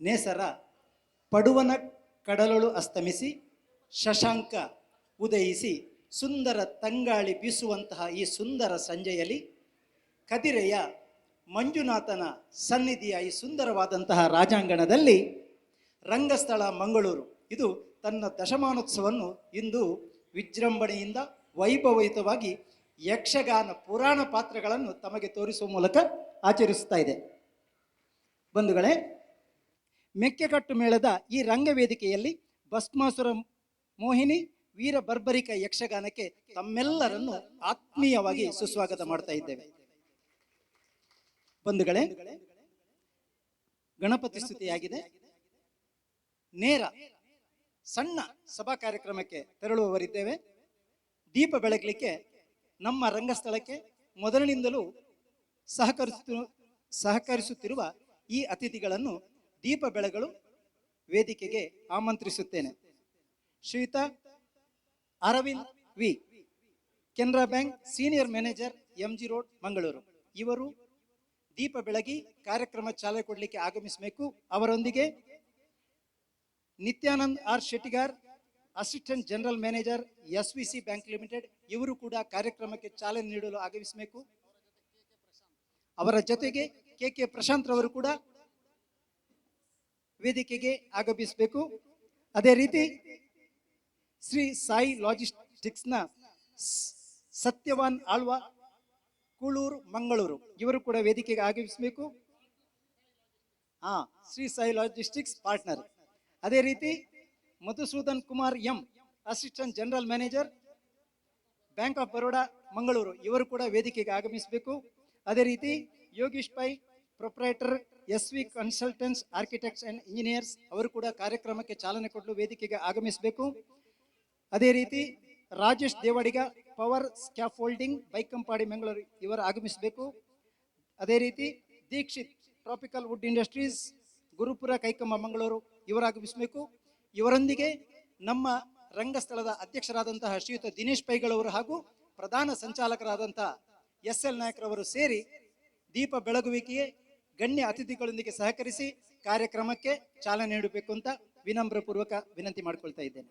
ನೇಸರ ಪಡುವನ ಕಡಲಳು ಅಸ್ತಮಿಸಿ, ಶಶಾಂಕ ಉದಯಿಸಿ, ಸುಂದರ ತಂಗಾಳಿ ಬೀಸುವಂತಹ ಈ ಸುಂದರ ಸಂಜೆಯಲ್ಲಿ ಕದಿರೆಯ ಮಂಜುನಾಥನ ಸನ್ನಿಧಿಯ ಈ ಸುಂದರವಾದಂತಹ ರಾಜಾಂಗಣದಲ್ಲಿ ರಂಗಸ್ಥಳ, ಮಂಗಳೂರು. ಇದು ತನ್ನ ದಶಮಾನೋತ್ಸವವನ್ನು ಇಂದು ವಿಜೃಂಭಣೆಯಿಂದ ವೈಭವಯುತವಾಗಿ ಯಕ್ಷಗಾನ ಪುರಾಣ ಪಾತ್ರಗಳನ್ನು ತಮಗೆ ತೋರಿಸುವ ಮೂಲಕ ಆಚರಿಸುತ್ತಾ ಇದೆ. ಬಂಧುಗಳೇ ಮೆಕ್ಕೆಕಟ್ಟು ಮೇಳದ ಈ ರಂಗವೇದಿಕೆಯಲ್ಲಿ ಭಸ್ಮಾಸುರ ಮೋಹಿನಿ, ವೀರ ಬರ್ಬರಿಕ ಯಕ್ಷಗಾನಕ್ಕೆ ತಮ್ಮೆಲ್ಲರನ್ನು ಆತ್ಮೀಯವಾಗಿ ಸುಸ್ವಾಗತ ಮಾಡ್ತಾ ಇದ್ದೇವೆ. ಬಂಧುಗಳೇ, ಗಣಪತಿ ಸ್ತುತಿಯಾಗಿದೆ. ನೇರ, ಸಣ್ಣ ಸಭಾ ಕಾರ್ಯಕ್ರಮಕ್ಕೆ ತೆರಳುವವರಿದ್ದೇವೆ. ದೀಪ ಬೆಳಗಲಿಕ್ಕೆ ನಮ್ಮ ರಂಗಸ್ಥಳಕ್ಕೆ ಮೊದಲಿನಿಂದಲೂ ಸಹಕರಿಸು, ಸಹಕರಿಸುತ್ತಿರುವ ಈ ಅತಿಥಿಗಳನ್ನು ದೀಪ ಬೆಳಗಲು ವೇದಿಕೆಗೆ ಆಮಂತ್ರಿಸುತ್ತೇನೆ. ಶ್ರೀಯುತ Aravind V. Canara bank senior manager M G road, Mangaluru. ಇವರು ದೀಪ ಬೆಳಗಿ ಕಾರ್ಯಕ್ರಮ ಚಾಲನೆ ಕೊಡಲಿಕ್ಕೆ ಆಗಮಿಸಬೇಕು. ಅವರೊಂದಿಗೆ Nityanand R Shettigar, assistant general manager S V C bank limited, ಇವರು ಕೂಡ ಕಾರ್ಯಕ್ರಮಕ್ಕೆ ಚಾಲನೆ ನೀಡಲು ಆಗಮಿಸಬೇಕು. ಅವರ ಜೊತೆಗೆ ಕೆ ಕೆ ಪ್ರಶಾಂತ್ ರವರು ಕೂಡ ವೇದಿಕೆಗೆ ಆಗಮಿಸಬೇಕು. ಅದೇ ರೀತಿ ಶ್ರೀ ಸಾಯಿ ಲಾಜಿಸ್ಟಿಕ್ಸ್ನ ಸತ್ಯವಾನ್ ಆಳ್ವ ಕೂಳೂರು, ಮಂಗಳೂರು. ಇವರು ಕೂಡ ವೇದಿಕೆಗೆ ಆಗಮಿಸಬೇಕು. ಹಾ, ಶ್ರೀ ಸಾಯಿ ಲಾಜಿಸ್ಟಿಕ್ಸ್ ಪಾರ್ಟ್ನರ್. ಅದೇ ರೀತಿ Madhusudan Kumar M, assistant general manager, bank of Baroda, Mangaluru. ಇವರು ಕೂಡ ವೇದಿಕೆಗೆ ಆಗಮಿಸಬೇಕು. ಅದೇ ರೀತಿ Yogish Pai, proprietor S V consultants, architects and engineers ಅವರು ಕೂಡ ಕಾರ್ಯಕ್ರಮಕ್ಕೆ ಚಾಲನೆ ಕೊಡಲು ವೇದಿಕೆಗೆ ಆಗಮಿಸಬೇಕು. ಅದೇ ರೀತಿ ರಾಜೇಶ್ ದೇವಾಡಿಗ, ಪವರ್ ಸ್ಕ್ಯಾಫೋಲ್ಡಿಂಗ್, ಬೈಕಂಪಾಡಿ, ಮಂಗಳೂರು ಇವರು ಆಗಮಿಸಬೇಕು. ಅದೇ ರೀತಿ Dikshit, tropical wood industries, Gurupura, Kaikamba, Mangaluru ಇವರು ಆಗಮಿಸಬೇಕು. ಇವರೊಂದಿಗೆ ನಮ್ಮ ರಂಗಸ್ಥಳದ ಅಧ್ಯಕ್ಷರಾದಂತಹ ಶ್ರೀಯುತ ದಿನೇಶ್ ಪೈಗಳವರು ಹಾಗೂ ಪ್ರಧಾನ ಸಂಚಾಲಕರಾದಂತಹ ಎಸ್ ಎಲ್ ನಾಯಕರವರು ಸೇರಿ ದೀಪ ಬೆಳಗುವಿಕೆಗೆ ಗಣ್ಯ ಅತಿಥಿಗಳೊಂದಿಗೆ ಸಹಕರಿಸಿ ಕಾರ್ಯಕ್ರಮಕ್ಕೆ ಚಾಲನೆ ನೀಡಬೇಕು ಅಂತ ವಿನಮ್ರಪೂರ್ವಕ ವಿನಂತಿ ಮಾಡಿಕೊಳ್ತಾ ಇದ್ದೇನೆ.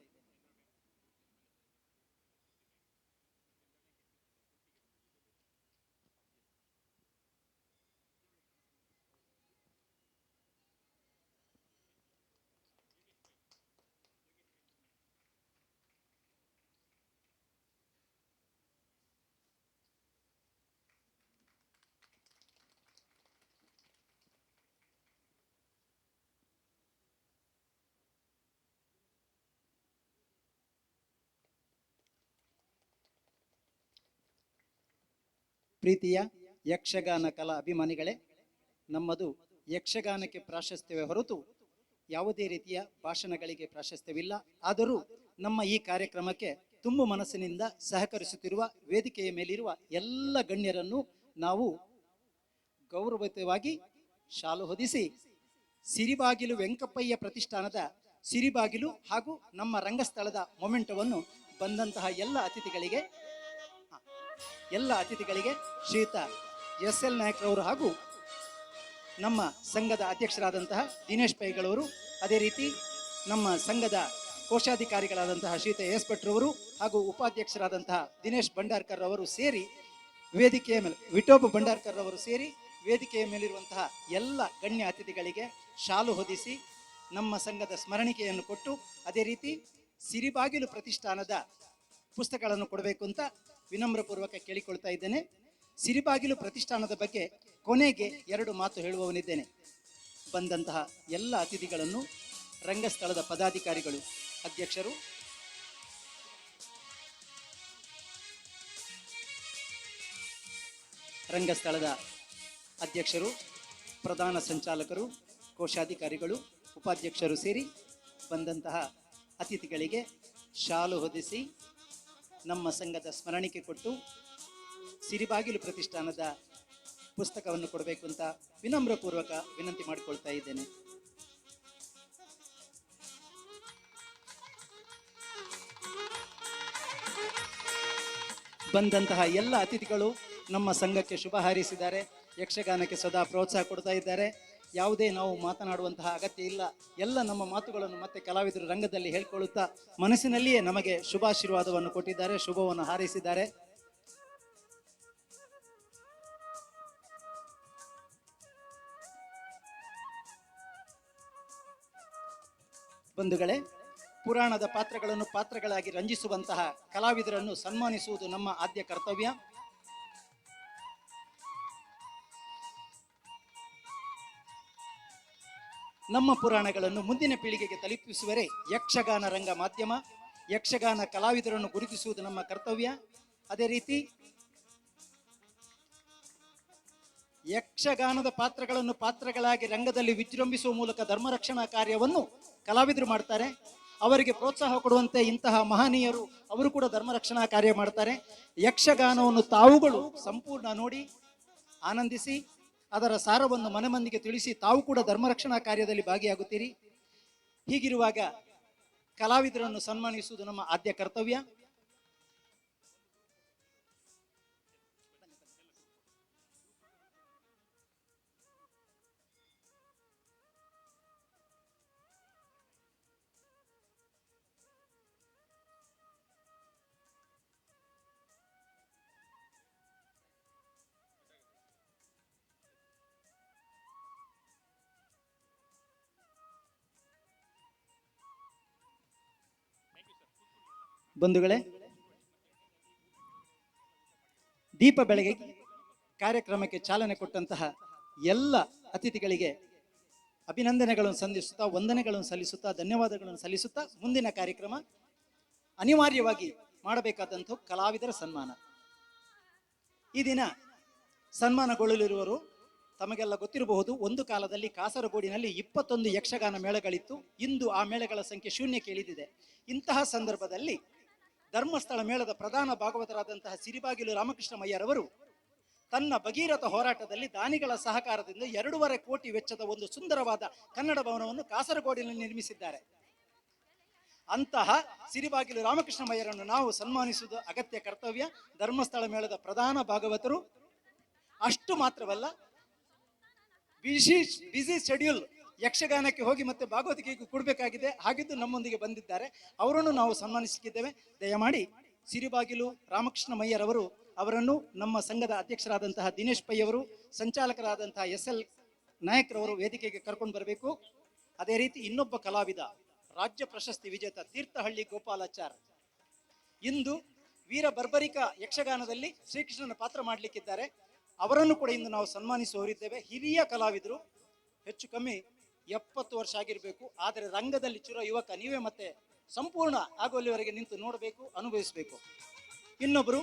ಪ್ರೀತಿಯ ಯಕ್ಷಗಾನ ಕಲಾ ಅಭಿಮಾನಿಗಳೇ, ನಮ್ಮದು ಯಕ್ಷಗಾನಕ್ಕೆ ಪ್ರಾಶಸ್ತ್ಯವೇ ಹೊರತು ಯಾವುದೇ ರೀತಿಯ ಭಾಷಣಗಳಿಗೆ ಪ್ರಾಶಸ್ತ್ಯವಿಲ್ಲ. ಆದರೂ ನಮ್ಮ ಈ ಕಾರ್ಯಕ್ರಮಕ್ಕೆ ತುಂಬು ಮನಸ್ಸಿನಿಂದ ಸಹಕರಿಸುತ್ತಿರುವ ವೇದಿಕೆಯ ಮೇಲಿರುವ ಎಲ್ಲ ಗಣ್ಯರನ್ನು ನಾವು ಗೌರವಯುತವಾಗಿ ಶಾಲು ಹೊದಿಸಿ, ಸಿರಿಬಾಗಿಲು ವೆಂಕಪ್ಪಯ್ಯ ಪ್ರತಿಷ್ಠಾನದ ಸಿರಿಬಾಗಿಲು ಹಾಗೂ ನಮ್ಮ ರಂಗಸ್ಥಳದ ಮೊಮೆಂಟವನ್ನು ಬಂದಂತಹ ಎಲ್ಲ ಅತಿಥಿಗಳಿಗೆ ಎಲ್ಲ ಅತಿಥಿಗಳಿಗೆ ಶ್ರೀಯುತ ಎಸ್ ಎಲ್ ನಾಯಕ್ರವರು ಹಾಗೂ ನಮ್ಮ ಸಂಘದ ಅಧ್ಯಕ್ಷರಾದಂತಹ ದಿನೇಶ್ ಪೈಗಳವರು, ಅದೇ ರೀತಿ ನಮ್ಮ ಸಂಘದ ಕೋಶಾಧಿಕಾರಿಗಳಾದಂತಹ ಶ್ರೀತ ಎಸ್ ಭಟ್ರವರು ಹಾಗೂ ಉಪಾಧ್ಯಕ್ಷರಾದಂತಹ ದಿನೇಶ್ ಭಂಡಾರ್ಕರ್ ಅವರು ಸೇರಿ ವೇದಿಕೆಯ ಮೇಲೆ, ವಿಠೋಬ ಭಂಡಾರ್ಕರ್ ಅವರು ಸೇರಿ ವೇದಿಕೆಯ ಮೇಲಿರುವಂತಹ ಎಲ್ಲ ಗಣ್ಯ ಅತಿಥಿಗಳಿಗೆ ಶಾಲು ಹೊದಿಸಿ ನಮ್ಮ ಸಂಘದ ಸ್ಮರಣಿಕೆಯನ್ನು ಕೊಟ್ಟು, ಅದೇ ರೀತಿ ಸಿರಿಬಾಗಿಲು ಪ್ರತಿಷ್ಠಾನದ ಪುಸ್ತಕಗಳನ್ನು ಕೊಡಬೇಕು ಅಂತ ವಿನಮ್ರಪೂರ್ವಕ ಕೇಳಿಕೊಳ್ತಾ ಇದ್ದೇನೆ. ಸಿರಿಬಾಗಿಲು ಪ್ರತಿಷ್ಠಾನದ ಬಗ್ಗೆ ಕೊನೆಗೆ ಎರಡು ಮಾತು ಹೇಳುವವನಿದ್ದೇನೆ. ಬಂದಂತಹ ಎಲ್ಲ ಅತಿಥಿಗಳನ್ನು ರಂಗಸ್ಥಳದ ಪದಾಧಿಕಾರಿಗಳು, ಅಧ್ಯಕ್ಷರು, ರಂಗಸ್ಥಳದ ಅಧ್ಯಕ್ಷರು, ಪ್ರಧಾನ ಸಂಚಾಲಕರು, ಕೋಶಾಧಿಕಾರಿಗಳು, ಉಪಾಧ್ಯಕ್ಷರು ಸೇರಿ ಬಂದಂತಹ ಅತಿಥಿಗಳಿಗೆ ಶಾಲು ಹೊದಿಸಿ ನಮ್ಮ ಸಂಘದ ಸ್ಮರಣಿಕೆ ಕೊಟ್ಟು ಸಿರಿಬಾಗಿಲು ಪ್ರತಿಷ್ಠಾನದ ಪುಸ್ತಕವನ್ನು ಕೊಡಬೇಕು ಅಂತ ವಿನಮ್ರಪೂರ್ವಕ ವಿನಂತಿ ಮಾಡಿಕೊಳ್ತಾ ಇದ್ದೇನೆ. ಬಂದಂತಹ ಎಲ್ಲ ಅತಿಥಿಗಳು ನಮ್ಮ ಸಂಘಕ್ಕೆ ಶುಭ ಹಾರೈಸಿದ್ದಾರೆ. ಯಕ್ಷಗಾನಕ್ಕೆ ಸದಾ ಪ್ರೋತ್ಸಾಹ ಕೊಡ್ತಾ ಇದ್ದಾರೆ. ಯಾವುದೇ ನಾವು ಮಾತನಾಡುವಂತಹ ಅಗತ್ಯ ಇಲ್ಲ. ಎಲ್ಲ ನಮ್ಮ ಮಾತುಗಳನ್ನು ಮತ್ತೆ ಕಲಾವಿದರು ರಂಗದಲ್ಲಿ ಹೇಳ್ಕೊಳ್ಳುತ್ತಾ ಮನಸ್ಸಿನಲ್ಲಿಯೇ ನಮಗೆ ಶುಭಾಶೀರ್ವಾದವನ್ನು ಕೊಟ್ಟಿದ್ದಾರೆ, ಶುಭವನ್ನು ಹಾರೈಸಿದ್ದಾರೆ. ಬಂಧುಗಳೇ, ಪುರಾಣದ ಪಾತ್ರಗಳನ್ನು ಪಾತ್ರಗಳಾಗಿ ರಂಜಿಸುವಂತಹ ಕಲಾವಿದರನ್ನು ಸನ್ಮಾನಿಸುವುದು ನಮ್ಮ ಆದ್ಯ ಕರ್ತವ್ಯ. ನಮ್ಮ ಪುರಾಣಗಳನ್ನು ಮುಂದಿನ ಪೀಳಿಗೆಗೆ ತಲುಪಿಸುವರೆ ಯಕ್ಷಗಾನ ರಂಗ ಮಾಧ್ಯಮ. ಯಕ್ಷಗಾನ ಕಲಾವಿದರನ್ನು ಗುರುತಿಸುವುದು ನಮ್ಮ ಕರ್ತವ್ಯ. ಅದೇ ರೀತಿ ಯಕ್ಷಗಾನದ ಪಾತ್ರಗಳನ್ನು ಪಾತ್ರಗಳಾಗಿ ರಂಗದಲ್ಲಿ ವಿಜೃಂಭಿಸುವ ಮೂಲಕ ಧರ್ಮರಕ್ಷಣಾ ಕಾರ್ಯವನ್ನು ಕಲಾವಿದರು ಮಾಡ್ತಾರೆ. ಅವರಿಗೆ ಪ್ರೋತ್ಸಾಹ ಕೊಡುವಂತೆ ಇಂತಹ ಮಹನೀಯರು ಅವರು ಕೂಡ ಧರ್ಮರಕ್ಷಣಾ ಕಾರ್ಯ ಮಾಡ್ತಾರೆ. ಯಕ್ಷಗಾನವನ್ನು ತಾವುಗಳು ಸಂಪೂರ್ಣ ನೋಡಿ ಆನಂದಿಸಿ ಅದರ ಸಾರವನ್ನು ಮನೆ ಮಂದಿಗೆ ತಿಳಿಸಿ ತಾವು ಕೂಡ ಧರ್ಮರಕ್ಷಣಾ ಕಾರ್ಯದಲ್ಲಿ ಭಾಗಿಯಾಗುತ್ತೀರಿ. ಹೀಗಿರುವಾಗ ಕಲಾವಿದರನ್ನು ಸನ್ಮಾನಿಸುವುದು ನಮ್ಮ ಆದ್ಯ ಕರ್ತವ್ಯ. ಬಂಧುಗಳೇ, ದೀಪ ಬೆಳಗ್ಗೆ ಕಾರ್ಯಕ್ರಮಕ್ಕೆ ಚಾಲನೆ ಕೊಟ್ಟಂತಹ ಎಲ್ಲ ಅತಿಥಿಗಳಿಗೆ ಅಭಿನಂದನೆಗಳನ್ನು ಸಂಧಿಸುತ್ತಾ, ವಂದನೆಗಳನ್ನು ಸಲ್ಲಿಸುತ್ತಾ, ಧನ್ಯವಾದಗಳನ್ನು ಸಲ್ಲಿಸುತ್ತಾ ಮುಂದಿನ ಕಾರ್ಯಕ್ರಮ ಅನಿವಾರ್ಯವಾಗಿ ಮಾಡಬೇಕಾದಂಥ ಕಲಾವಿದರ ಸನ್ಮಾನ. ಈ ದಿನ ಸನ್ಮಾನಗೊಳ್ಳಲಿರುವರು ತಮಗೆಲ್ಲ ಗೊತ್ತಿರಬಹುದು, ಒಂದು ಕಾಲದಲ್ಲಿ ಕಾಸರಗೋಡಿನಲ್ಲಿ ಇಪ್ಪತ್ತೊಂದು ಯಕ್ಷಗಾನ ಮೇಳಗಳಿತ್ತು. ಇಂದು ಆ ಮೇಳಗಳ ಸಂಖ್ಯೆ ಶೂನ್ಯಕ್ಕೆ ಇಳಿದಿದೆ. ಇಂತಹ ಸಂದರ್ಭದಲ್ಲಿ ಧರ್ಮಸ್ಥಳ ಮೇಳದ ಪ್ರಧಾನ ಭಾಗವತರಾದಂತಹ ಸಿರಿಬಾಗಿಲು ರಾಮಕೃಷ್ಣ ಮಯ್ಯರವರು ತನ್ನ ಭಗೀರಥ ಹೋರಾಟದಲ್ಲಿ ದಾನಿಗಳ ಸಹಕಾರದಿಂದ ಎರಡೂವರೆ ಕೋಟಿ ವೆಚ್ಚದ ಒಂದು ಸುಂದರವಾದ ಕನ್ನಡ ಭವನವನ್ನು ಕಾಸರಗೋಡಿನಲ್ಲಿ ನಿರ್ಮಿಸಿದ್ದಾರೆ. ಅಂತಹ ಸಿರಿಬಾಗಿಲು ರಾಮಕೃಷ್ಣ ಮಯ್ಯರನ್ನು ನಾವು ಸನ್ಮಾನಿಸುವುದು ಅಗತ್ಯ ಕರ್ತವ್ಯ. ಧರ್ಮಸ್ಥಳ ಮೇಳದ ಪ್ರಧಾನ ಭಾಗವತರು ಅಷ್ಟು ಮಾತ್ರವಲ್ಲ ಬಿಸಿ ಬಿಸಿ ಶೆಡ್ಯೂಲ್ ಯಕ್ಷಗಾನಕ್ಕೆ ಹೋಗಿ ಮತ್ತೆ ಭಾಗವತಿಕೆಗೆ ಕೊಡಬೇಕಾಗಿದೆ. ಹಾಗಿದ್ದು ನಮ್ಮೊಂದಿಗೆ ಬಂದಿದ್ದಾರೆ. ಅವರನ್ನು ನಾವು ಸನ್ಮಾನಿಸಲಿಕ್ಕಿದ್ದೇವೆ ದಯಮಾಡಿ ಸಿರಿಬಾಗಿಲು ರಾಮಕೃಷ್ಣ ಮಯ್ಯರವರು ಅವರನ್ನು ನಮ್ಮ ಸಂಘದ ಅಧ್ಯಕ್ಷರಾದಂತಹ ದಿನೇಶ್ ಪೈ ಅವರು ಸಂಚಾಲಕರಾದಂತಹ ಎಸ್ ಎಲ್ ನಾಯಕರವರು ವೇದಿಕೆಗೆ ಕರ್ಕೊಂಡು ಬರಬೇಕು. ಅದೇ ರೀತಿ ಇನ್ನೊಬ್ಬ ಕಲಾವಿದ, ರಾಜ್ಯ ಪ್ರಶಸ್ತಿ ವಿಜೇತ ತೀರ್ಥಹಳ್ಳಿ ಗೋಪಾಲಾಚಾರ್. ಇಂದು ವೀರ ಬರ್ಬರಿಕ ಯಕ್ಷಗಾನದಲ್ಲಿ ಶ್ರೀಕೃಷ್ಣನ ಪಾತ್ರ ಮಾಡಲಿಕ್ಕಿದ್ದಾರೆ. ಅವರನ್ನು ಕೂಡ ಇಂದು ನಾವು ಸನ್ಮಾನಿಸುವವರಿದ್ದೇವೆ. ಹಿರಿಯ ಕಲಾವಿದರು, ಹೆಚ್ಚು ಕಮ್ಮಿ ಎಪ್ಪತ್ತು ವರ್ಷ ಆಗಿರಬೇಕು. ಆದರೆ ರಂಗದಲ್ಲಿ ಚಿರ ಯುವಕ ನೀವೇ ಮತ್ತೆ ಸಂಪೂರ್ಣ ಆಗುವಲ್ಲಿವರೆಗೆ ನಿಂತು ನೋಡಬೇಕು, ಅನುಭವಿಸಬೇಕು. ಇನ್ನೊಬ್ಬರು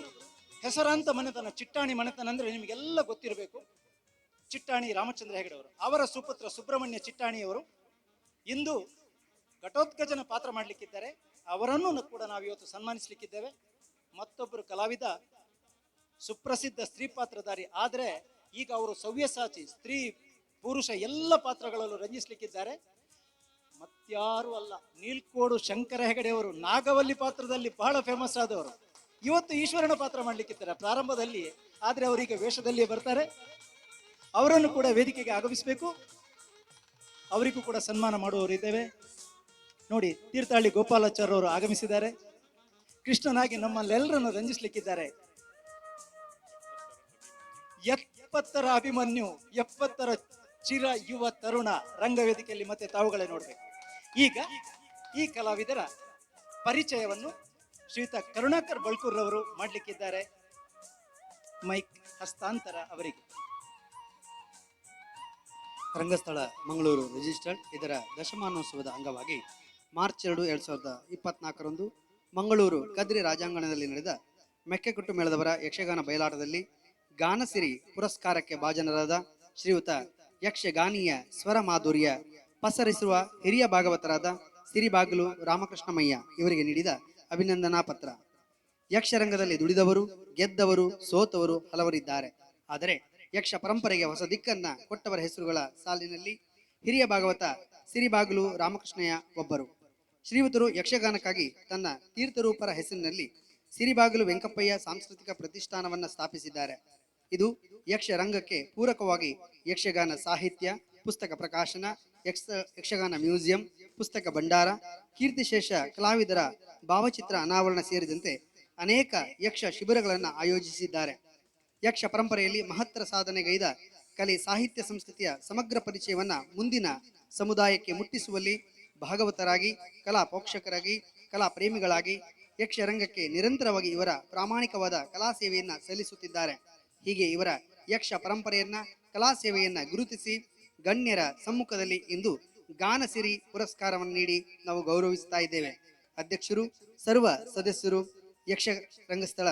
ಹೆಸರಾಂತ ಮನೆತನ, ಚಿಟ್ಟಾಣಿ ಮನೆತನ ಅಂದರೆ ನಿಮಗೆಲ್ಲ ಗೊತ್ತಿರಬೇಕು. ಚಿಟ್ಟಾಣಿ ರಾಮಚಂದ್ರ ಹೆಗಡೆ ಅವರು. ಅವರ ಸುಪುತ್ರ ಸುಬ್ರಹ್ಮಣ್ಯ ಚಿಟ್ಟಾಣಿಯವರು ಇಂದು ಘಟೋತ್ಕಜನ ಪಾತ್ರ ಮಾಡಲಿಕ್ಕಿದ್ದಾರೆ. ಅವರನ್ನು ಕೂಡ ನಾವು ಇವತ್ತು ಸನ್ಮಾನಿಸಲಿಕ್ಕಿದ್ದೇವೆ. ಮತ್ತೊಬ್ಬರು ಕಲಾವಿದ, ಸುಪ್ರಸಿದ್ಧ ಸ್ತ್ರೀ ಪಾತ್ರಧಾರಿ. ಆದರೆ ಈಗ ಅವರು ಸವ್ಯಸಾಚಿ ಸ್ತ್ರೀ ಪುರುಷ ಎಲ್ಲ ಪಾತ್ರಗಳಲ್ಲೂ ರಂಜಿಸ್ಲಿಕ್ಕಿದ್ದಾರೆ. ಮತ್ಯಾರು ಅಲ್ಲ, ನೀಲ್ಕೋಡು ಶಂಕರ ಹೆಗಡೆಯವರು ನಾಗವಲ್ಲಿ ಪಾತ್ರದಲ್ಲಿ ಬಹಳ ಫೇಮಸ್ ಆದವರು. ಇವತ್ತು ಈಶ್ವರನ ಪಾತ್ರ ಮಾಡಲಿಕ್ಕಿದ್ದಾರೆ ಪ್ರಾರಂಭದಲ್ಲಿ, ಆದರೆ ಅವರೀಗ ವೇಷದಲ್ಲಿಯೇ ಬರ್ತಾರೆ. ಅವರನ್ನು ಕೂಡ ವೇದಿಕೆಗೆ ಆಗಮಿಸಬೇಕು. ಅವರಿಗೂ ಕೂಡ ಸನ್ಮಾನ ಮಾಡುವವರಿದ್ದೇವೆ ನೋಡಿ, ತೀರ್ಥಹಳ್ಳಿ ಗೋಪಾಲಾಚಾರ್ಯ ಅವರು ಆಗಮಿಸಿದ್ದಾರೆ. ಕೃಷ್ಣನಾಗಿ ನಮ್ಮಲ್ಲೆಲ್ಲರನ್ನು ರಂಜಿಸ್ಲಿಕ್ಕಿದ್ದಾರೆ. ಎಪ್ಪತ್ತರ ಅಭಿಮನ್ಯು, ಎಪ್ಪತ್ತರ ಚಿರ ಯುವ ತರುಣ ರಂಗವೇದಿಕೆಯಲ್ಲಿ ಮತ್ತೆ ತಾವುಗಳೇ ನೋಡಬೇಕು. ಈಗ ಈ ಕಲಾವಿದರ ಪರಿಚಯವನ್ನು ಶ್ರೀಯುತ ಕರುಣಾಕರ್ ಬಳ್ಕೂರ್ ಅವರು ಮಾಡಲಿಕ್ಕಿದ್ದಾರೆ. ಮೈಕ್ ಹಸ್ತಾಂತರ ಅವರಿಗೆ. ರಂಗಸ್ಥಳ, ಮಂಗಳೂರು ರಿಜಿಸ್ಟರ್ಡ್. ಇದರ ದಶಮಾನೋತ್ಸವದ ಅಂಗವಾಗಿ ಮಾರ್ಚ್ ಎರಡು ಎರಡು ಸಾವಿರದ ಇಪ್ಪತ್ನಾಲ್ಕರಂದು ಮಂಗಳೂರು ಕದ್ರಿ ರಾಜಾಂಗಣದಲ್ಲಿ ನಡೆದ ಮೆಕ್ಕೆಕುಟ್ಟು ಮೇಳದವರ ಯಕ್ಷಗಾನ ಬಯಲಾಟದಲ್ಲಿ ಗಾನಸಿರಿ ಪುರಸ್ಕಾರಕ್ಕೆ ಭಾಜನರಾದ ಶ್ರೀಯುತ ಯಕ್ಷಗಾನೀಯ ಸ್ವರ ಮಾಧುರ್ಯ ಪಸರಿಸುವ ಹಿರಿಯ ಭಾಗವತರಾದ ಸಿರಿಬಾಗಲು ರಾಮಕೃಷ್ಣಮಯ್ಯ ಇವರಿಗೆ ನೀಡಿದ ಅಭಿನಂದನಾ ಪತ್ರ. ಯಕ್ಷರಂಗದಲ್ಲಿ ದುಡಿದವರು, ಗೆದ್ದವರು, ಸೋತವರು ಹಲವರಿದ್ದಾರೆ. ಆದರೆ ಯಕ್ಷ ಪರಂಪರೆಗೆ ಹೊಸ ದಿಕ್ಕನ್ನ ಕೊಟ್ಟವರ ಹೆಸರುಗಳ ಸಾಲಿನಲ್ಲಿ ಹಿರಿಯ ಭಾಗವತ ಸಿರಿಬಾಗಿಲು ರಾಮಕೃಷ್ಣಯ್ಯ ಒಬ್ಬರು. ಶ್ರೀಮತರು ಯಕ್ಷಗಾನಕ್ಕಾಗಿ ತನ್ನ ತೀರ್ಥರೂಪರ ಹೆಸರಿನಲ್ಲಿ ಸಿರಿಬಾಗಲು ವೆಂಕಪ್ಪಯ್ಯ ಸಾಂಸ್ಕೃತಿಕ ಪ್ರತಿಷ್ಠಾನವನ್ನ ಸ್ಥಾಪಿಸಿದ್ದಾರೆ. ಇದು ಯಕ್ಷ ರಂಗಕ್ಕೆ ಪೂರಕವಾಗಿ ಯಕ್ಷಗಾನ ಸಾಹಿತ್ಯ, ಪುಸ್ತಕ ಪ್ರಕಾಶನ, ಯಕ್ಷ, ಯಕ್ಷಗಾನ ಮ್ಯೂಸಿಯಂ, ಪುಸ್ತಕ ಭಂಡಾರ, ಕೀರ್ತಿಶೇಷ ಕಲಾವಿದರ ಭಾವಚಿತ್ರ ಅನಾವರಣ ಸೇರಿದಂತೆ ಅನೇಕ ಯಕ್ಷ ಶಿಬಿರಗಳನ್ನು ಆಯೋಜಿಸಿದ್ದಾರೆ. ಯಕ್ಷ ಪರಂಪರೆಯಲ್ಲಿ ಮಹತ್ತರ ಸಾಧನೆಗೈದ ಕಲೆ ಸಾಹಿತ್ಯ ಸಂಸ್ಕೃತಿಯ ಸಮಗ್ರ ಪರಿಚಯವನ್ನ ಮುಂದಿನ ಸಮುದಾಯಕ್ಕೆ ಮುಟ್ಟಿಸುವಲ್ಲಿ ಭಾಗವತರಾಗಿ, ಕಲಾ ಪೋಷಕರಾಗಿ ಕಲಾ ಪ್ರೇಮಿಗಳಾಗಿ ಯಕ್ಷರಂಗಕ್ಕೆ ನಿರಂತರವಾಗಿ ಇವರ ಪ್ರಾಮಾಣಿಕವಾದ ಕಲಾ ಸೇವೆಯನ್ನು ಸಲ್ಲಿಸುತ್ತಿದ್ದಾರೆ. ಹೀಗೆ ಇವರ ಯಕ್ಷ ಪರಂಪರೆಯನ್ನ, ಕಲಾ ಸೇವೆಯನ್ನ ಗುರುತಿಸಿ ಗಣ್ಯರ ಸಮ್ಮುಖದಲ್ಲಿ ಇಂದು ಗಾನಸಿರಿ ಪುರಸ್ಕಾರವನ್ನು ನೀಡಿ ನಾವು ಗೌರವಿಸ್ತಾ ಇದ್ದೇವೆ. ಅಧ್ಯಕ್ಷರು, ಸರ್ವ ಸದಸ್ಯರು, ಯಕ್ಷ ರಂಗಸ್ಥಳ,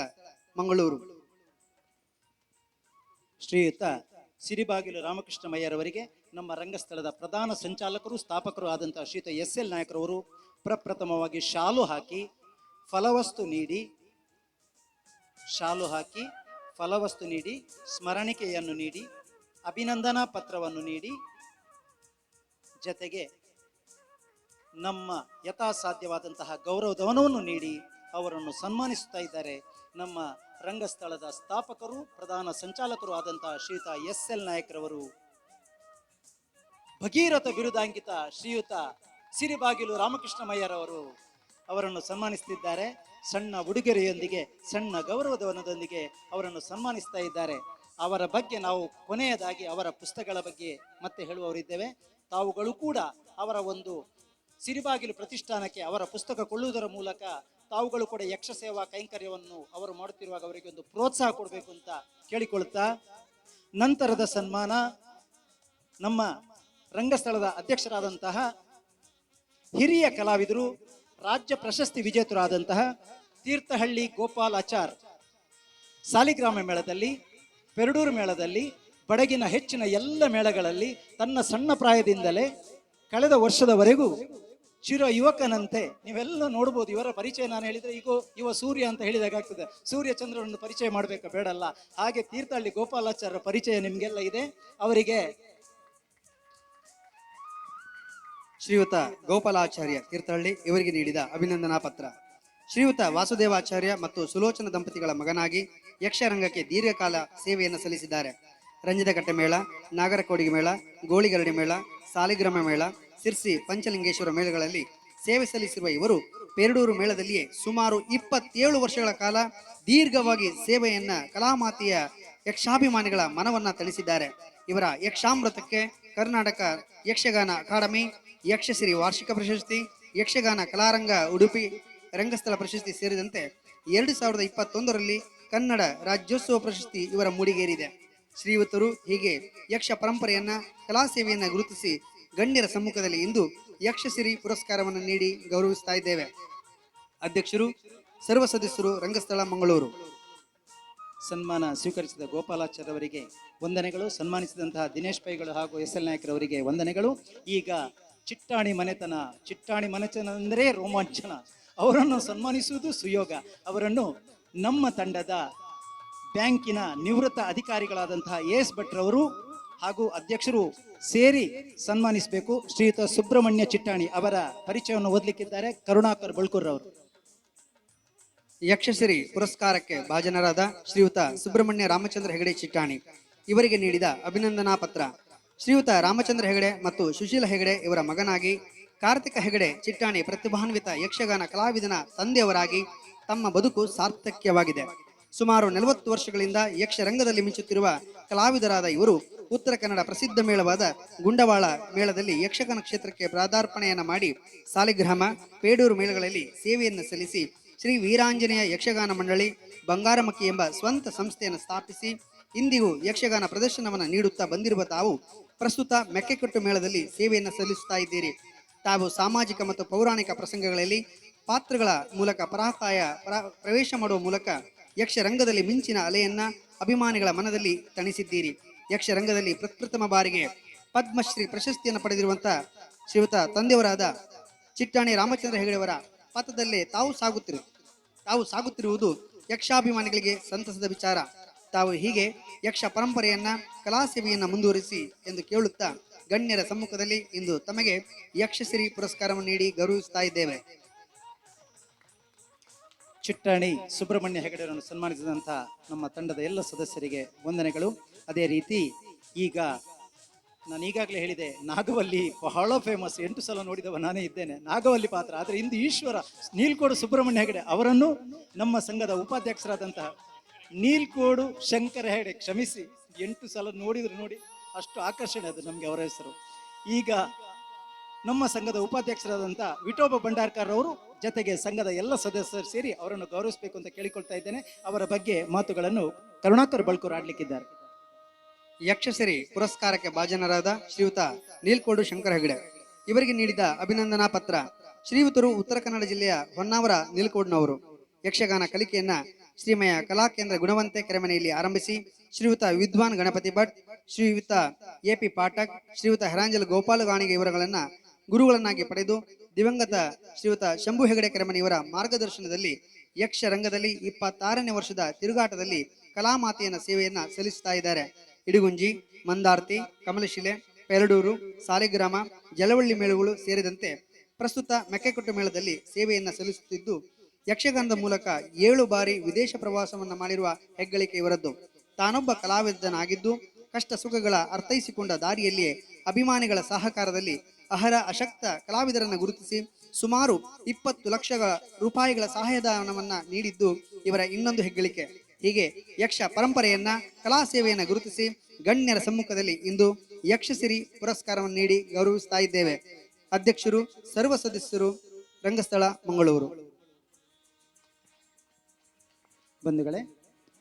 ಮಂಗಳೂರು. ಶ್ರೀಯುತ ಸಿರಿಬಾಗಿಲು ರಾಮಕೃಷ್ಣ ಮಯ್ಯರವರಿಗೆ ನಮ್ಮ ರಂಗಸ್ಥಳದ ಪ್ರಧಾನ ಸಂಚಾಲಕರು, ಸ್ಥಾಪಕರು ಆದಂತಹ ಶ್ರೀಯುತ ಎಸ್ ಎಲ್ ನಾಯಕರವರು ಪ್ರಪ್ರಥಮವಾಗಿ ಶಾಲು ಹಾಕಿ, ಫಲವಸ್ತು ನೀಡಿ, ಶಾಲು ಹಾಕಿ ಫಲವಸ್ತು ನೀಡಿ, ಸ್ಮರಣಿಕೆಯನ್ನು ನೀಡಿ, ಅಭಿನಂದನಾ ಪತ್ರವನ್ನು ನೀಡಿ. ಜತೆಗೆ ನಮ್ಮ ಯಥಾಸಾಧ್ಯವಾದಂತಹ ಗೌರವಧನವನ್ನು ನೀಡಿ ಅವರನ್ನು ಸನ್ಮಾನಿಸುತ್ತಾ ಇದ್ದಾರೆ. ನಮ್ಮ ರಂಗಸ್ಥಳದ ಸ್ಥಾಪಕರು, ಪ್ರಧಾನ ಸಂಚಾಲಕರು ಆದಂತಹ ಶ್ರೀಯುತ ಎಸ್ ಎಲ್ ನಾಯಕರವರು. ಭಗೀರಥ ಬಿರುದಾಂಕಿತ ಶ್ರೀಯುತ ಸಿರಿಬಾಗಿಲು ರಾಮಕೃಷ್ಣ ಮಯ್ಯರವರು ಅವರನ್ನು ಸನ್ಮಾನಿಸುತ್ತಿದ್ದಾರೆ. ಸಣ್ಣ ಉಡುಗೆರೆಯೊಂದಿಗೆ, ಸಣ್ಣ ಗೌರವದವನದೊಂದಿಗೆ ಅವರನ್ನು ಸನ್ಮಾನಿಸ್ತಾ ಇದ್ದಾರೆ. ಅವರ ಬಗ್ಗೆ ನಾವು ಕೊನೆಯದಾಗಿ ಅವರ ಪುಸ್ತಕಗಳ ಬಗ್ಗೆ ಮತ್ತೆ ಹೇಳುವವರಿದ್ದೇವೆ. ತಾವುಗಳು ಕೂಡ ಅವರ ಒಂದು ಸಿರಿಬಾಗಿಲು ಪ್ರತಿಷ್ಠಾನಕ್ಕೆ ಅವರ ಪುಸ್ತಕ ಕೊಳ್ಳುವುದರ ಮೂಲಕ ತಾವುಗಳು ಕೂಡ ಯಕ್ಷ ಸೇವಾ ಕೈಂಕರ್ಯವನ್ನು ಅವರು ಮಾಡುತ್ತಿರುವಾಗ ಅವರಿಗೆ ಒಂದು ಪ್ರೋತ್ಸಾಹ ಕೊಡಬೇಕು ಅಂತ ಕೇಳಿಕೊಳ್ಳುತ್ತಾ ನಂತರದ ಸನ್ಮಾನ ನಮ್ಮ ರಂಗಸ್ಥಳದ ಅಧ್ಯಕ್ಷರಾದಂತಹ ಹಿರಿಯ ಕಲಾವಿದರು ರಾಜ್ಯ ಪ್ರಶಸ್ತಿ ವಿಜೇತರಾದಂತಹ ತೀರ್ಥಹಳ್ಳಿ ಗೋಪಾಲ್ ಆಚಾರ್ ಸಾಲಿಗ್ರಾಮ ಮೇಳದಲ್ಲಿ, ಪೆರಡೂರು ಮೇಳದಲ್ಲಿ, ಬಡಗಿನ ಹೆಚ್ಚಿನ ಎಲ್ಲ ಮೇಳಗಳಲ್ಲಿ ತನ್ನ ಸಣ್ಣ ಪ್ರಾಯದಿಂದಲೇ ಕಳೆದ ವರ್ಷದವರೆಗೂ ಚಿರ ಯುವಕನಂತೆ ನೀವೆಲ್ಲ ನೋಡ್ಬೋದು. ಇವರ ಪರಿಚಯ ನಾನು ಹೇಳಿದರೆ ಈಗ ಇವ ಸೂರ್ಯ ಅಂತ ಹೇಳಿದಾಗ್ತದೆ ಸೂರ್ಯ ಚಂದ್ರನನ್ನು ಪರಿಚಯ ಮಾಡಬೇಕು ಬೇಡಲ್ಲ. ಹಾಗೆ ತೀರ್ಥಹಳ್ಳಿ ಗೋಪಾಲಾಚಾರ್ಯರ ಪರಿಚಯ ನಿಮಗೆಲ್ಲ ಇದೆ. ಅವರಿಗೆ ಶ್ರೀಯುತ ಗೋಪಾಲಾಚಾರ್ಯ ತೀರ್ಥಹಳ್ಳಿ ಇವರಿಗೆ ನೀಡಿದ ಅಭಿನಂದನಾ ಪತ್ರ. ಶ್ರೀಯುತ ವಾಸುದೇವಾಚಾರ್ಯ ಮತ್ತು ಸುಲೋಚನ ದಂಪತಿಗಳ ಮಗನಾಗಿ ಯಕ್ಷರಂಗಕ್ಕೆ ದೀರ್ಘಕಾಲ ಸೇವೆಯನ್ನು ಸಲ್ಲಿಸಿದ್ದಾರೆ. ರಂಜಿತಕಟ್ಟೆ ಮೇಳ ನಾಗರಕೋಡಿಗೆ ಮೇಳ, ಗೋಳಿಗರಡಿ ಮೇಳ, ಸಾಲಿಗ್ರಾಮ ಮೇಳ, ಸಿರ್ಸಿ ಪಂಚಲಿಂಗೇಶ್ವರ ಮೇಳಗಳಲ್ಲಿ ಸೇವೆ ಸಲ್ಲಿಸಿರುವ ಇವರು ಪೆರಡೂರು ಮೇಳದಲ್ಲಿಯೇ ಸುಮಾರು ಇಪ್ಪತ್ತೇಳು ವರ್ಷಗಳ ಕಾಲ ದೀರ್ಘವಾಗಿ ಸೇವೆಯನ್ನ ಕಲಾಮಾತೆಯ ಯಕ್ಷಾಭಿಮಾನಿಗಳ ಮನವನ್ನ ತಳಿಸಿದ್ದಾರೆ. ಇವರ ಯಕ್ಷಾಮೃತಕ್ಕೆ ಕರ್ನಾಟಕ ಯಕ್ಷಗಾನ ಅಕಾಡೆಮಿ ಯಕ್ಷಶ್ರೀ ವಾರ್ಷಿಕ ಪ್ರಶಸ್ತಿ, ಯಕ್ಷಗಾನ ಕಲಾರಂಗ ಉಡುಪಿ, ರಂಗಸ್ಥಳ ಪ್ರಶಸ್ತಿ ಸೇರಿದಂತೆ ಎರಡು ಸಾವಿರದ ಇಪ್ಪತ್ತೊಂದರಲ್ಲಿ ಕನ್ನಡ ರಾಜ್ಯೋತ್ಸವ ಪ್ರಶಸ್ತಿ ಇವರ ಮೂಡಿಗೇರಿದೆ. ಶ್ರೀಯುತರು ಹೀಗೆ ಯಕ್ಷ ಪರಂಪರೆಯನ್ನ, ಕಲಾ ಸೇವೆಯನ್ನ ಗುರುತಿಸಿ ಗಣ್ಯರ ಸಮ್ಮುಖದಲ್ಲಿ ಇಂದು ಯಕ್ಷಸಿರಿ ಪುರಸ್ಕಾರವನ್ನು ನೀಡಿ ಗೌರವಿಸ್ತಾ ಇದ್ದೇವೆ. ಅಧ್ಯಕ್ಷರು, ಸರ್ವ ಸದಸ್ಯರು ರಂಗಸ್ಥಳ, ಮಂಗಳೂರು. ಸನ್ಮಾನ ಸ್ವೀಕರಿಸಿದ ಗೋಪಾಲಾಚಾರ್ಯ ಅವರಿಗೆ ವಂದನೆಗಳು. ಸನ್ಮಾನಿಸಿದಂತಹ ದಿನೇಶ್ ಪೈಗಳು ಹಾಗೂ ಎಸ್ ಎಲ್ ನಾಯಕರವರಿಗೆ ವಂದನೆಗಳು. ಈಗ ಚಿಟ್ಟಾಣಿ ಮನೆತನ ಚಿಟ್ಟಾಣಿ ಮನೆತನ ಅಂದರೆ ರೋಮಾಂಚನ. ಅವರನ್ನು ಸನ್ಮಾನಿಸುವುದು ಸುಯೋಗ. ಅವರನ್ನು ನಮ್ಮ ತಂಡದ ಬ್ಯಾಂಕಿನ ನಿವೃತ್ತ ಅಧಿಕಾರಿಗಳಾದಂತಹ ಎ ಎಸ್ ಭಟ್ರವರು ಹಾಗೂ ಅಧ್ಯಕ್ಷರು ಸೇರಿ ಸನ್ಮಾನಿಸಬೇಕು. ಶ್ರೀಯುತ ಸುಬ್ರಹ್ಮಣ್ಯ ಚಿಟ್ಟಾಣಿ ಅವರ ಪರಿಚಯವನ್ನು ಓದಲಿಕ್ಕಿದ್ದಾರೆ ಕರುಣಾಕರ್ ಬಳ್ಕೂರ್ ಅವರು ಯಕ್ಷಸಿರಿ ಪುರಸ್ಕಾರಕ್ಕೆ ಭಾಜನರಾದ ಶ್ರೀಯುತ ಸುಬ್ರಹ್ಮಣ್ಯ ರಾಮಚಂದ್ರ ಹೆಗಡೆ ಚಿಟ್ಟಾಣಿ. ಇವರಿಗೆ ನೀಡಿದ ಅಭಿನಂದನಾ ಪತ್ರ. ಶ್ರೀಯುತ ರಾಮಚಂದ್ರ ಹೆಗಡೆ ಮತ್ತು ಸುಶೀಲ ಹೆಗಡೆ ಇವರ ಮಗನಾಗಿ, ಕಾರ್ತಿಕ ಹೆಗಡೆ ಚಿಟ್ಟಾಣಿ ಪ್ರತಿಭಾನ್ವಿತ ಯಕ್ಷಗಾನ ಕಲಾವಿದನ ತಂದೆಯವರಾಗಿ ತಮ್ಮ ಬದುಕು ಸಾರ್ಥಕ್ಯವಾಗಿದೆ. ಸುಮಾರು ನಲವತ್ತು ವರ್ಷಗಳಿಂದ ಯಕ್ಷರಂಗದಲ್ಲಿ ಮಿಂಚುತ್ತಿರುವ ಕಲಾವಿದರಾದ ಇವರು ಉತ್ತರ ಕನ್ನಡ ಪ್ರಸಿದ್ಧ ಮೇಳವಾದ ಗುಂಡವಾಳ ಮೇಳದಲ್ಲಿ ಯಕ್ಷಗಾನ ಕ್ಷೇತ್ರಕ್ಕೆ ಪ್ರಾದಾರ್ಪಣೆಯನ್ನು ಮಾಡಿ, ಸಾಲಿಗ್ರಾಮ, ಪೇಡೂರು ಮೇಳಗಳಲ್ಲಿ ಸೇವೆಯನ್ನು ಸಲ್ಲಿಸಿ ಶ್ರೀ ವೀರಾಂಜನೇಯ ಯಕ್ಷಗಾನ ಮಂಡಳಿ ಬಂಗಾರಮಕ್ಕಿ ಎಂಬ ಸ್ವಂತ ಸಂಸ್ಥೆಯನ್ನು ಸ್ಥಾಪಿಸಿ ಇಂದಿಗೂ ಯಕ್ಷಗಾನ ಪ್ರದರ್ಶನವನ್ನು ನೀಡುತ್ತಾ ಬಂದಿರುವ ತಾವು ಪ್ರಸ್ತುತ ಮೆಕ್ಕೆಕಟ್ಟು ಮೇಳದಲ್ಲಿ ಸೇವೆಯನ್ನು ಸಲ್ಲಿಸುತ್ತಾ ಇದ್ದೀರಿ. ತಾವು ಸಾಮಾಜಿಕ ಮತ್ತು ಪೌರಾಣಿಕ ಪ್ರಸಂಗಗಳಲ್ಲಿ ಪಾತ್ರಗಳ ಮೂಲಕ ಪರಾಕಾಯ ಪ್ರ- ಪ್ರವೇಶ ಮಾಡುವ ಮೂಲಕ ಯಕ್ಷರಂಗದಲ್ಲಿ ಮಿಂಚಿನ ಅಲೆಯನ್ನ ಅಭಿಮಾನಿಗಳ ಮನದಲ್ಲಿ ತಣಿಸಿದ್ದೀರಿ. ಯಕ್ಷರಂಗದಲ್ಲಿ ಪ್ರಪ್ರಥಮ ಬಾರಿಗೆ ಪದ್ಮಶ್ರೀ ಪ್ರಶಸ್ತಿಯನ್ನು ಪಡೆದಿರುವಂತ ಶ್ರೀಯುತ ತಂದೆಯವರಾದ ಚಿಟ್ಟಾಣಿ ರಾಮಚಂದ್ರ ಹೆಗಡೆಯವರ ಪಥದಲ್ಲೇ ತಾವು ಸಾಗುತ್ತಿರು, ತಾವು ಸಾಗುತ್ತಿರುವುದು ಯಕ್ಷಾಭಿಮಾನಿಗಳಿಗೆ ಸಂತಸದ ವಿಚಾರ. ತಾವು ಹೀಗೆ ಯಕ್ಷ ಪರಂಪರೆಯನ್ನ ಕಲಾ ಸೇವೆಯನ್ನ ಮುಂದುವರಿಸಿ ಎಂದು ಕೇಳುತ್ತಾ ಗಣ್ಯರ ಸಮ್ಮುಖದಲ್ಲಿ ಇಂದು ತಮಗೆ ಯಕ್ಷಶ್ರೀ ಪುರಸ್ಕಾರವನ್ನು ನೀಡಿ ಗೌರವಿಸ್ತಾ ಇದ್ದೇವೆ. ಚಿಟ್ಟಾಣಿ ಸುಬ್ರಹ್ಮಣ್ಯ ಹೆಗಡೆಯವರನ್ನು ಸನ್ಮಾನಿಸಿದಂತಹ ನಮ್ಮ ತಂಡದ ಎಲ್ಲ ಸದಸ್ಯರಿಗೆ ವಂದನೆಗಳು. ಅದೇ ರೀತಿ ಈಗ ನಾನು ಈಗಾಗಲೇ ಹೇಳಿದೆ, ನಾಗವಲ್ಲಿ ಬಹಳ ಫೇಮಸ್ ಎಂಟು ಸಲ ನೋಡಿದವ ನಾನೇ ಇದ್ದೇನೆ. ನಾಗವಲ್ಲಿ ಪಾತ್ರ. ಆದರೆ ಇಂದು ಈಶ್ವರ, ನೀಲ್ಕೋಡು ಸುಬ್ರಹ್ಮಣ್ಯ ಹೆಗಡೆ ಅವರನ್ನು ನಮ್ಮ ಸಂಘದ ಉಪಾಧ್ಯಕ್ಷರಾದಂತಹ ನೀಲ್ಕೋಡು ಶಂಕರ ಹೆಗಡೆ ಕ್ಷಮಿಸಿ. ಎಂಟು ಸಲ ನೋಡಿದ್ರು ನೋಡಿ, ಅಷ್ಟು ಆಕರ್ಷಣೆ ಅದು ನಮಗೆ ಅವರ ಹೆಸರು. ಈಗ ನಮ್ಮ ಸಂಘದ ಉಪಾಧ್ಯಕ್ಷರಾದಂಥ ವಿಠೋಬ ಭಂಡಾರ್ಕರ್ ಅವರು ಜೊತೆಗೆ ಸಂಘದ ಎಲ್ಲ ಸದಸ್ಯರು ಸೇರಿ ಅವರನ್ನು ಗೌರವಿಸಬೇಕು ಅಂತ ಕೇಳಿಕೊಳ್ತಾ ಇದ್ದೇನೆ. ಅವರ ಬಗ್ಗೆ ಮಾತುಗಳನ್ನು ಕರುಣಾಕರ್ ಬಳ್ಕೂರ್ ಆಡ್ಲಿಕ್ಕಿದ್ದಾರೆ. ಯಕ್ಷಸಿರಿ ಪುರಸ್ಕಾರಕ್ಕೆ ಭಾಜನರಾದ ಶ್ರೀಯುತ ನೀಲ್ಕೋಡು ಶಂಕರ ಹೆಗಡೆ. ಇವರಿಗೆ ನೀಡಿದ ಅಭಿನಂದನಾ ಪತ್ರ ಶ್ರೀಯುತರು ಉತ್ತರ ಕನ್ನಡ ಜಿಲ್ಲೆಯ ಹೊನ್ನಾವರ ನೀಲ್ಕೋಡ್ನವರು. ಯಕ್ಷಗಾನ ಕಲಿಕೆಯನ್ನ ಶ್ರೀಮಯ ಕಲಾಕೇಂದ್ರ ಗುಣವಂತೆ ಕೆರೆಮನೆಯಲ್ಲಿ ಆರಂಭಿಸಿ ಶ್ರೀಯುತ ವಿದ್ವಾನ್ ಗಣಪತಿ ಭಟ್, ಶ್ರೀಯುತ ಎ ಪಿ ಪಾಠಕ್, ಶ್ರೀಯುತ ಹೆರಾಂಜಲ್ ಗೋಪಾಲ ಗಾಣಿಗೆ ಇವರುಗಳನ್ನ ಗುರುಗಳನ್ನಾಗಿ ಪಡೆದು ದಿವಂಗತ ಶ್ರೀಯುತ ಶಂಭು ಹೆಗಡೆ ಕೆರೆಮನೆ ಇವರ ಮಾರ್ಗದರ್ಶನದಲ್ಲಿ ಯಕ್ಷ ರಂಗದಲ್ಲಿ ಇಪ್ಪತ್ತಾರನೇ ವರ್ಷದ ತಿರುಗಾಟದಲ್ಲಿ ಕಲಾಮಾತೆಯನ್ನ ಸೇವೆಯನ್ನ ಸಲ್ಲಿಸುತ್ತಾ ಇದ್ದಾರೆ. ಇಡುಗುಂಜಿ, ಮಂದಾರ್ತಿ, ಕಮಲಶಿಲೆ, ಪೆರಡೂರು, ಸಾಲಿಗ್ರಾಮ, ಜಲವಳ್ಳಿ ಮೇಳಗಳು ಸೇರಿದಂತೆ ಪ್ರಸ್ತುತ ಮೆಕ್ಕೆಕೊಟ್ಟು ಮೇಳದಲ್ಲಿ ಸೇವೆಯನ್ನು ಸಲ್ಲಿಸುತ್ತಿದ್ದು, ಯಕ್ಷಗಾನದ ಮೂಲಕ ಏಳು ಬಾರಿ ವಿದೇಶ ಪ್ರವಾಸವನ್ನು ಮಾಡಿರುವ ಹೆಗ್ಗಳಿಕೆ ಇವರದ್ದು. ತಾನೊಬ್ಬ ಕಲಾವಿದನಾಗಿದ್ದು ಕಷ್ಟ ಸುಖಗಳ ಅರ್ಥೈಸಿಕೊಂಡ ದಾರಿಯಲ್ಲಿಯೇ ಅಭಿಮಾನಿಗಳ ಸಹಕಾರದಲ್ಲಿ ಅಹರ ಅಶಕ್ತ ಕಲಾವಿದರನ್ನು ಗುರುತಿಸಿ, ಸುಮಾರು ಇಪ್ಪತ್ತು ಲಕ್ಷ ರೂಪಾಯಿಗಳ ಸಹಾಯಧನವನ್ನು ನೀಡಿದ್ದು ಇವರ ಇನ್ನೊಂದು ಹೆಗ್ಗಳಿಕೆ. ಹೀಗೆ ಯಕ್ಷ ಪರಂಪರೆಯನ್ನ ಕಲಾ ಸೇವೆಯನ್ನ ಗುರುತಿಸಿ ಗಣ್ಯರ ಸಮ್ಮುಖದಲ್ಲಿ ಇಂದು ಯಕ್ಷಸಿರಿ ಪುರಸ್ಕಾರವನ್ನು ನೀಡಿ ಗೌರವಿಸ್ತಾ ಇದ್ದೇವೆ. ಅಧ್ಯಕ್ಷರು, ಸರ್ವ ಸದಸ್ಯರು, ರಂಗಸ್ಥಳ, ಮಂಗಳೂರು. ಬಂಧುಗಳೇ,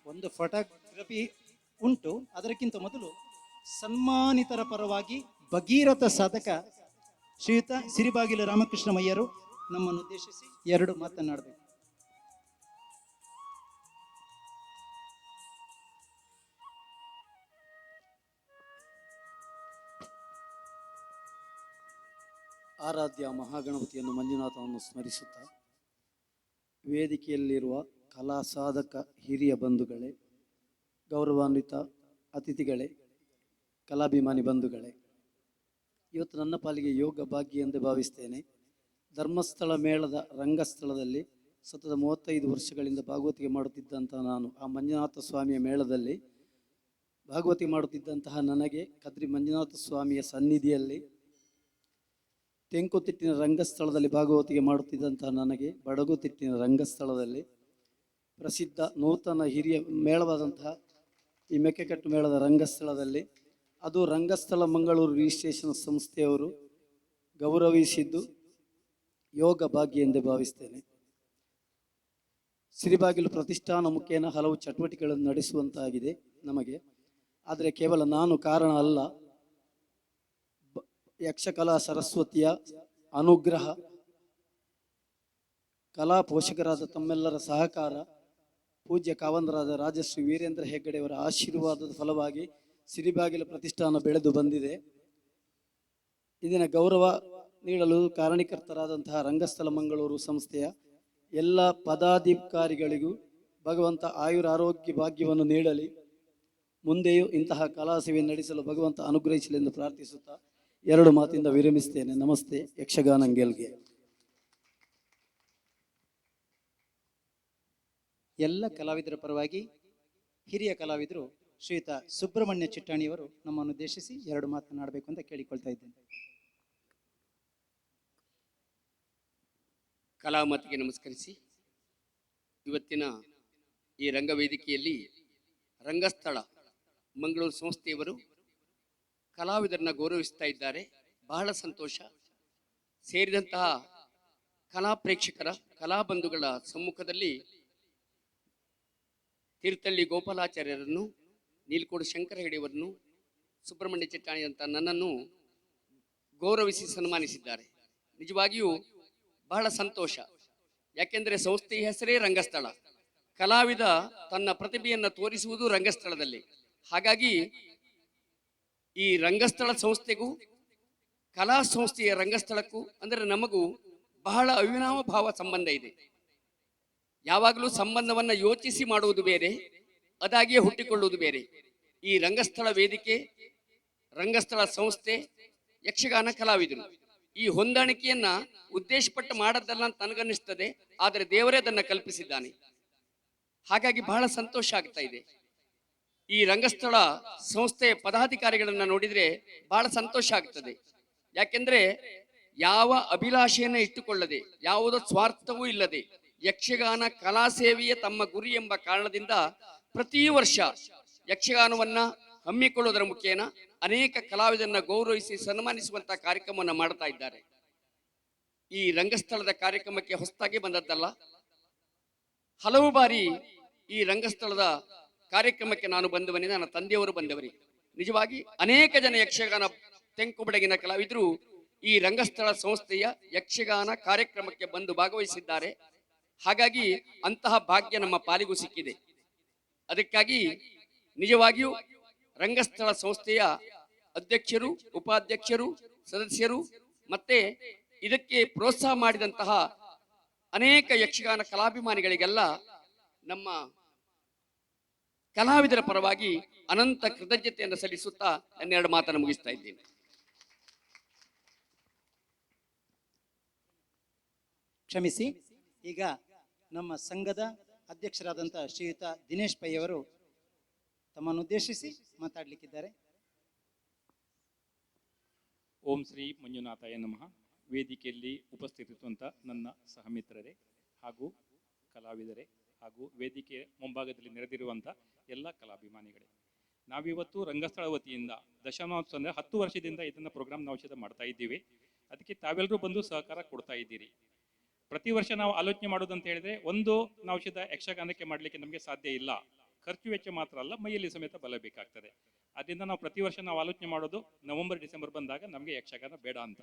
ಒಂದು ಫೋಟೋಗ್ರಫಿ ಉಂಟು. ಅದಕ್ಕಿಂತ ಮೊದಲು ಸನ್ಮಾನಿತರ ಪರವಾಗಿ ಭಗೀರಥ ಸಾಧಕ ಶ್ರೀಯುತ ಸಿರಿಬಾಗಿಲು ರಾಮಕೃಷ್ಣ ಮಯ್ಯರು ನಮ್ಮನ್ನು ಉದ್ದೇಶಿಸಿ ಎರಡು ಮಾತನಾಡಬೇಕು ಆರಾಧ್ಯ ಮಹಾಗಣಪತಿಯನ್ನು ಮಂಜುನಾಥವನ್ನು ಸ್ಮರಿಸುತ್ತಾ, ವೇದಿಕೆಯಲ್ಲಿರುವ ಕಲಾ ಸಾಧಕ ಹಿರಿಯ ಬಂಧುಗಳೇ, ಗೌರವಾನ್ವಿತ ಅತಿಥಿಗಳೇ, ಕಲಾಭಿಮಾನಿ ಬಂಧುಗಳೇ, ಇವತ್ತು ನನ್ನ ಪಾಲಿಗೆ ಯೋಗ ಭಾಗ್ಯ ಎಂದು ಭಾವಿಸ್ತೇನೆ. ಧರ್ಮಸ್ಥಳ ಮೇಳದ ರಂಗಸ್ಥಳದಲ್ಲಿ ಸತತ ಮೂವತ್ತೈದು ವರ್ಷಗಳಿಂದ ಭಾಗವತಿಗೆ ಮಾಡುತ್ತಿದ್ದಂತಹ ನಾನು ಆ ಮಂಜುನಾಥ ಸ್ವಾಮಿಯ ಮೇಳದಲ್ಲಿ ಭಾಗವತಿ ಮಾಡುತ್ತಿದ್ದಂತಹ ನನಗೆ ಕದ್ರಿ ಮಂಜುನಾಥ ಸ್ವಾಮಿಯ ಸನ್ನಿಧಿಯಲ್ಲಿ ತೆಂಕುತಿಟ್ಟಿನ ರಂಗಸ್ಥಳದಲ್ಲಿ ಭಾಗವತಿಗೆ ಮಾಡುತ್ತಿದ್ದಂತಹ ನನಗೆ ಬಡಗುತಿಟ್ಟಿನ ರಂಗಸ್ಥಳದಲ್ಲಿ ಪ್ರಸಿದ್ಧ ನೂತನ ಹಿರಿಯ ಮೇಳವಾದಂತಹ ಈ ಮೆಕ್ಕೆಕಟ್ಟು ಮೇಳದ ರಂಗಸ್ಥಳದಲ್ಲಿ. ಅದು ರಂಗಸ್ಥಳ ಮಂಗಳೂರು ರಿಜಿಸ್ಟ್ರೇಷನ್ ಸಂಸ್ಥೆಯವರು ಗೌರವಿಸಿದ್ದು ಯೋಗ ಭಾಗ್ಯ ಎಂದೇ ಭಾವಿಸ್ತೇನೆ. ಸಿರಿಬಾಗಿಲು ಪ್ರತಿಷ್ಠಾನ ಮುಖೇನ ಹಲವು ಚಟುವಟಿಕೆಗಳನ್ನು ನಡೆಸುವಂತಾಗಿದೆ ನಮಗೆ. ಆದರೆ ಕೇವಲ ನಾನು ಕಾರಣ ಅಲ್ಲ ಯಕ್ಷಕಲಾ ಸರಸ್ವತಿಯ ಅನುಗ್ರಹ, ಕಲಾ ಪೋಷಕರಾದ ತಮ್ಮೆಲ್ಲರ ಸಹಕಾರ, ಪೂಜ್ಯ ಕಾವಂದರಾದ ರಾಜಶ್ರೀ ವೀರೇಂದ್ರ ಹೆಗ್ಗಡೆಯವರ ಆಶೀರ್ವಾದದ ಫಲವಾಗಿ ಸಿರಿಬಾಗಿಲ ಪ್ರತಿಷ್ಠಾನ ಬೆಳೆದು ಬಂದಿದೆ. ಇದನ್ನ ಗೌರವ ನೀಡಲು ಕಾರಣೀಕರ್ತರಾದಂತಹ ರಂಗಸ್ಥಳ ಮಂಗಳೂರು ಸಂಸ್ಥೆಯ ಎಲ್ಲ ಪದಾಧಿಕಾರಿಗಳಿಗೂ ಭಗವಂತ ಆಯುರ ಆರೋಗ್ಯ ಭಾಗ್ಯವನ್ನು ನೀಡಲಿ. ಮುಂದೆಯೂ ಇಂತಹ ಕಲಾ ಸೇವೆ ನಡೆಸಲು ಭಗವಂತ ಅನುಗ್ರಹಿಸಲಿ ಎಂದು ಪ್ರಾರ್ಥಿಸುತ್ತಾ ಎರಡು ಮಾತಿಂದ ವಿರಮಿಸ್ತೇನೆ. ನಮಸ್ತೆ ಯಕ್ಷಗಾನಂಗೆಲ್ಗೆ ಎಲ್ಲ ಕಲಾವಿದರ ಪರವಾಗಿ ಹಿರಿಯ ಕಲಾವಿದರು ಶ್ರೀಯುತ ಸುಬ್ರಹ್ಮಣ್ಯ ಚಿಟ್ಟಾಣಿಯವರು ನಮ್ಮನ್ನು ಉದ್ದೇಶಿಸಿ ಎರಡು ಮಾತನಾಡಬೇಕು ಅಂತ ಕೇಳಿಕೊಳ್ತಾ ಇದ್ದೇನೆ. ಕಲಾಮತಿಗೆ ನಮಸ್ಕರಿಸಿ. ಇವತ್ತಿನ ಈ ರಂಗವೇದಿಕೆಯಲ್ಲಿ ರಂಗಸ್ಥಳ ಮಂಗಳೂರು ಸಂಸ್ಥೆಯವರು ಕಲಾವಿದರನ್ನ ಗೌರವಿಸ್ತಾ ಇದ್ದಾರೆ. ಬಹಳ ಸಂತೋಷ. ಸೇರಿದಂತಹ ಕಲಾ ಪ್ರೇಕ್ಷಕರ, ಕಲಾ ಬಂಧುಗಳ ಸಮ್ಮುಖದಲ್ಲಿ ತೀರ್ಥಳ್ಳಿ ಗೋಪಾಲಾಚಾರ್ಯರನ್ನು, ನೀಲ್ಕೋಡು ಶಂಕರ ಹೆಡೆಯವರನ್ನು ಸುಬ್ರಹ್ಮಣ್ಯ ಚಿಟ್ಟಾಣಿ ಅಂತ ನನ್ನನ್ನು ಗೌರವಿಸಿ ಸನ್ಮಾನಿಸಿದ್ದಾರೆ. ನಿಜವಾಗಿಯೂ ಬಹಳ ಸಂತೋಷ. ಯಾಕೆಂದರೆ ಸಂಸ್ಥೆಯ ಹೆಸರೇ ರಂಗಸ್ಥಳ. ಕಲಾವಿದ ತನ್ನ ಪ್ರತಿಭೆಯನ್ನು ತೋರಿಸುವುದು ರಂಗಸ್ಥಳದಲ್ಲಿ. ಹಾಗಾಗಿ ಈ ರಂಗಸ್ಥಳ ಸಂಸ್ಥೆಗೂ, ಕಲಾ ಸಂಸ್ಥೆಯ ರಂಗಸ್ಥಳಕ್ಕೂ ಅಂದರೆ ನಮಗೂ ಬಹಳ ಅವಿನಾಮ ಭಾವ ಸಂಬಂಧ ಇದೆ. ಯಾವಾಗಲೂ ಸಂಬಂಧವನ್ನ ಯೋಚಿಸಿ ಮಾಡುವುದು ಬೇರೆ, ಅದಾಗಿಯೇ ಹುಟ್ಟಿಕೊಳ್ಳುವುದು ಬೇರೆ. ಈ ರಂಗಸ್ಥಳ ವೇದಿಕೆ, ರಂಗಸ್ಥಳ ಸಂಸ್ಥೆ ಯಕ್ಷಗಾನ ಕಲಾವಿದರು. ಈ ಹೊಂದಾಣಿಕೆಯನ್ನ ಉದ್ದೇಶಪಟ್ಟು ಮಾಡದ್ದಲ್ಲ ಅಂತ ಆದರೆ ದೇವರೇ ಅದನ್ನು ಕಲ್ಪಿಸಿದ್ದಾನೆ. ಹಾಗಾಗಿ ಬಹಳ ಸಂತೋಷ ಆಗ್ತಾ ಇದೆ. ಈ ರಂಗಸ್ಥಳ ಸಂಸ್ಥೆಯ ಪದಾಧಿಕಾರಿಗಳನ್ನ ನೋಡಿದ್ರೆ ಬಹಳ ಸಂತೋಷ ಆಗ್ತದೆ. ಯಾಕೆಂದ್ರೆ ಯಾವ ಅಭಿಲಾಷೆಯನ್ನ ಇಟ್ಟುಕೊಳ್ಳದೆ, ಯಾವುದೋ ಸ್ವಾರ್ಥವೂ ಇಲ್ಲದೆ, ಯಕ್ಷಗಾನ ಕಲಾ ಸೇವೆಯೇ ತಮ್ಮ ಗುರಿ ಎಂಬ ಕಾರಣದಿಂದ ಪ್ರತಿ ವರ್ಷ ಯಕ್ಷಗಾನವನ್ನ ಹಮ್ಮಿಕೊಳ್ಳುವುದರ ಮುಖೇನ ಅನೇಕ ಕಲಾವಿದರನ್ನ ಗೌರವಿಸಿ ಸನ್ಮಾನಿಸುವಂತ ಕಾರ್ಯಕ್ರಮವನ್ನ ಮಾಡ್ತಾ ಇದ್ದಾರೆ. ಈ ರಂಗಸ್ಥಳದ ಕಾರ್ಯಕ್ರಮಕ್ಕೆ ಹೊಸದಾಗಿ ಬಂದದ್ದಲ್ಲ. ಹಲವು ಬಾರಿ ಈ ರಂಗಸ್ಥಳದ ಕಾರ್ಯಕ್ರಮಕ್ಕೆ ನಾನು ಬಂದವನೇ, ನನ್ನ ತಂದೆಯವರು ಬಂದವರೇ. ನಿಜವಾಗಿ ಅನೇಕ ಜನ ಯಕ್ಷಗಾನ ತೆಂಕು ಬೆಳಗಿನ ಕಲಾವಿದರು ಈ ರಂಗಸ್ಥಳ ಸಂಸ್ಥೆಯ ಯಕ್ಷಗಾನ ಕಾರ್ಯಕ್ರಮಕ್ಕೆ ಬಂದು ಭಾಗವಹಿಸಿದ್ದಾರೆ. ಹಾಗಾಗಿ ಅಂತಹ ಭಾಗ್ಯ ನಮ್ಮ ಪಾಲಿಗೂ ಸಿಕ್ಕಿದೆ. ಅದಕ್ಕಾಗಿ ನಿಜವಾಗಿಯೂ ರಂಗಸ್ಥಳ ಸಂಸ್ಥೆಯ ಅಧ್ಯಕ್ಷರು, ಉಪಾಧ್ಯಕ್ಷರು, ಸದಸ್ಯರು ಮತ್ತೆ ಇದಕ್ಕೆ ಪ್ರೋತ್ಸಾಹ ಮಾಡಿದಂತಹ ಅನೇಕ ಯಕ್ಷಗಾನ ಕಲಾಭಿಮಾನಿಗಳಿಗೆಲ್ಲ ನಮ್ಮ ಕಲಾವಿದರ ಪರವಾಗಿ ಅನಂತ ಕೃತಜ್ಞತೆಯನ್ನು ಸಲ್ಲಿಸುತ್ತಾ ನನ್ನೆರಡು ಮಾತನ್ನು ಮುಗಿಸ್ತಾ ಇದ್ದೀನಿ. ಕ್ಷಮಿಸಿ ಈಗ ನಮ್ಮ ಸಂಘದ ಅಧ್ಯಕ್ಷರಾದಂಥ ಶ್ರೀಯುತ ದಿನೇಶ್ ಪೈ ಅವರು ತಮ್ಮನ್ನು ಉದ್ದೇಶಿಸಿ ಮಾತಾಡಲಿಕ್ಕಿದ್ದಾರೆ. ಓಂ ಶ್ರೀ ಮಂಜುನಾಥಾಯ ನಮಃ. ವೇದಿಕೆಯಲ್ಲಿ ಉಪಸ್ಥಿತಿರುವಂಥ ನನ್ನ ಸಹಮಿತ್ರರೇ ಹಾಗೂ ಕಲಾವಿದರೇ ಹಾಗೂ ವೇದಿಕೆ ಮುಂಭಾಗದಲ್ಲಿ ನೆರೆದಿರುವಂಥ ಎಲ್ಲ ಕಲಾಭಿಮಾನಿಗಳೇ. ನಾವಿವತ್ತು ರಂಗಸ್ಥಳ ವತಿಯಿಂದ ದಶಮಾಂಶ ಅಂದರೆ ಹತ್ತು ವರ್ಷದಿಂದ ಇದನ್ನು ಪ್ರೋಗ್ರಾಮ್ ನಾವು ಔಷಧ ಮಾಡ್ತಾ ಇದ್ದೀವಿ. ಅದಕ್ಕೆ ತಾವೆಲ್ಲರೂ ಬಂದು ಸಹಕಾರ ಕೊಡ್ತಾ ಇದ್ದೀರಿ. ಪ್ರತಿ ವರ್ಷ ನಾವು ಆಲೋಚನೆ ಮಾಡೋದಂತ ಹೇಳಿದ್ರೆ ಒಂದು ನಾವು ಯಕ್ಷಗಾನಕ್ಕೆ ಮಾಡಲಿಕ್ಕೆ ನಮಗೆ ಸಾಧ್ಯ ಇಲ್ಲ. ಖರ್ಚು ವೆಚ್ಚ ಮಾತ್ರ ಅಲ್ಲ, ಮೈಯಲ್ಲಿ ಸಮೇತ ಬಲ ಬೇಕಾಗ್ತದೆ. ಅದರಿಂದ ನಾವು ಪ್ರತಿ ವರ್ಷ ನಾವು ಆಲೋಚನೆ ಮಾಡೋದು ನವೆಂಬರ್, ಡಿಸೆಂಬರ್ ಬಂದಾಗ ನಮಗೆ ಯಕ್ಷಗಾನ ಬೇಡ ಅಂತ.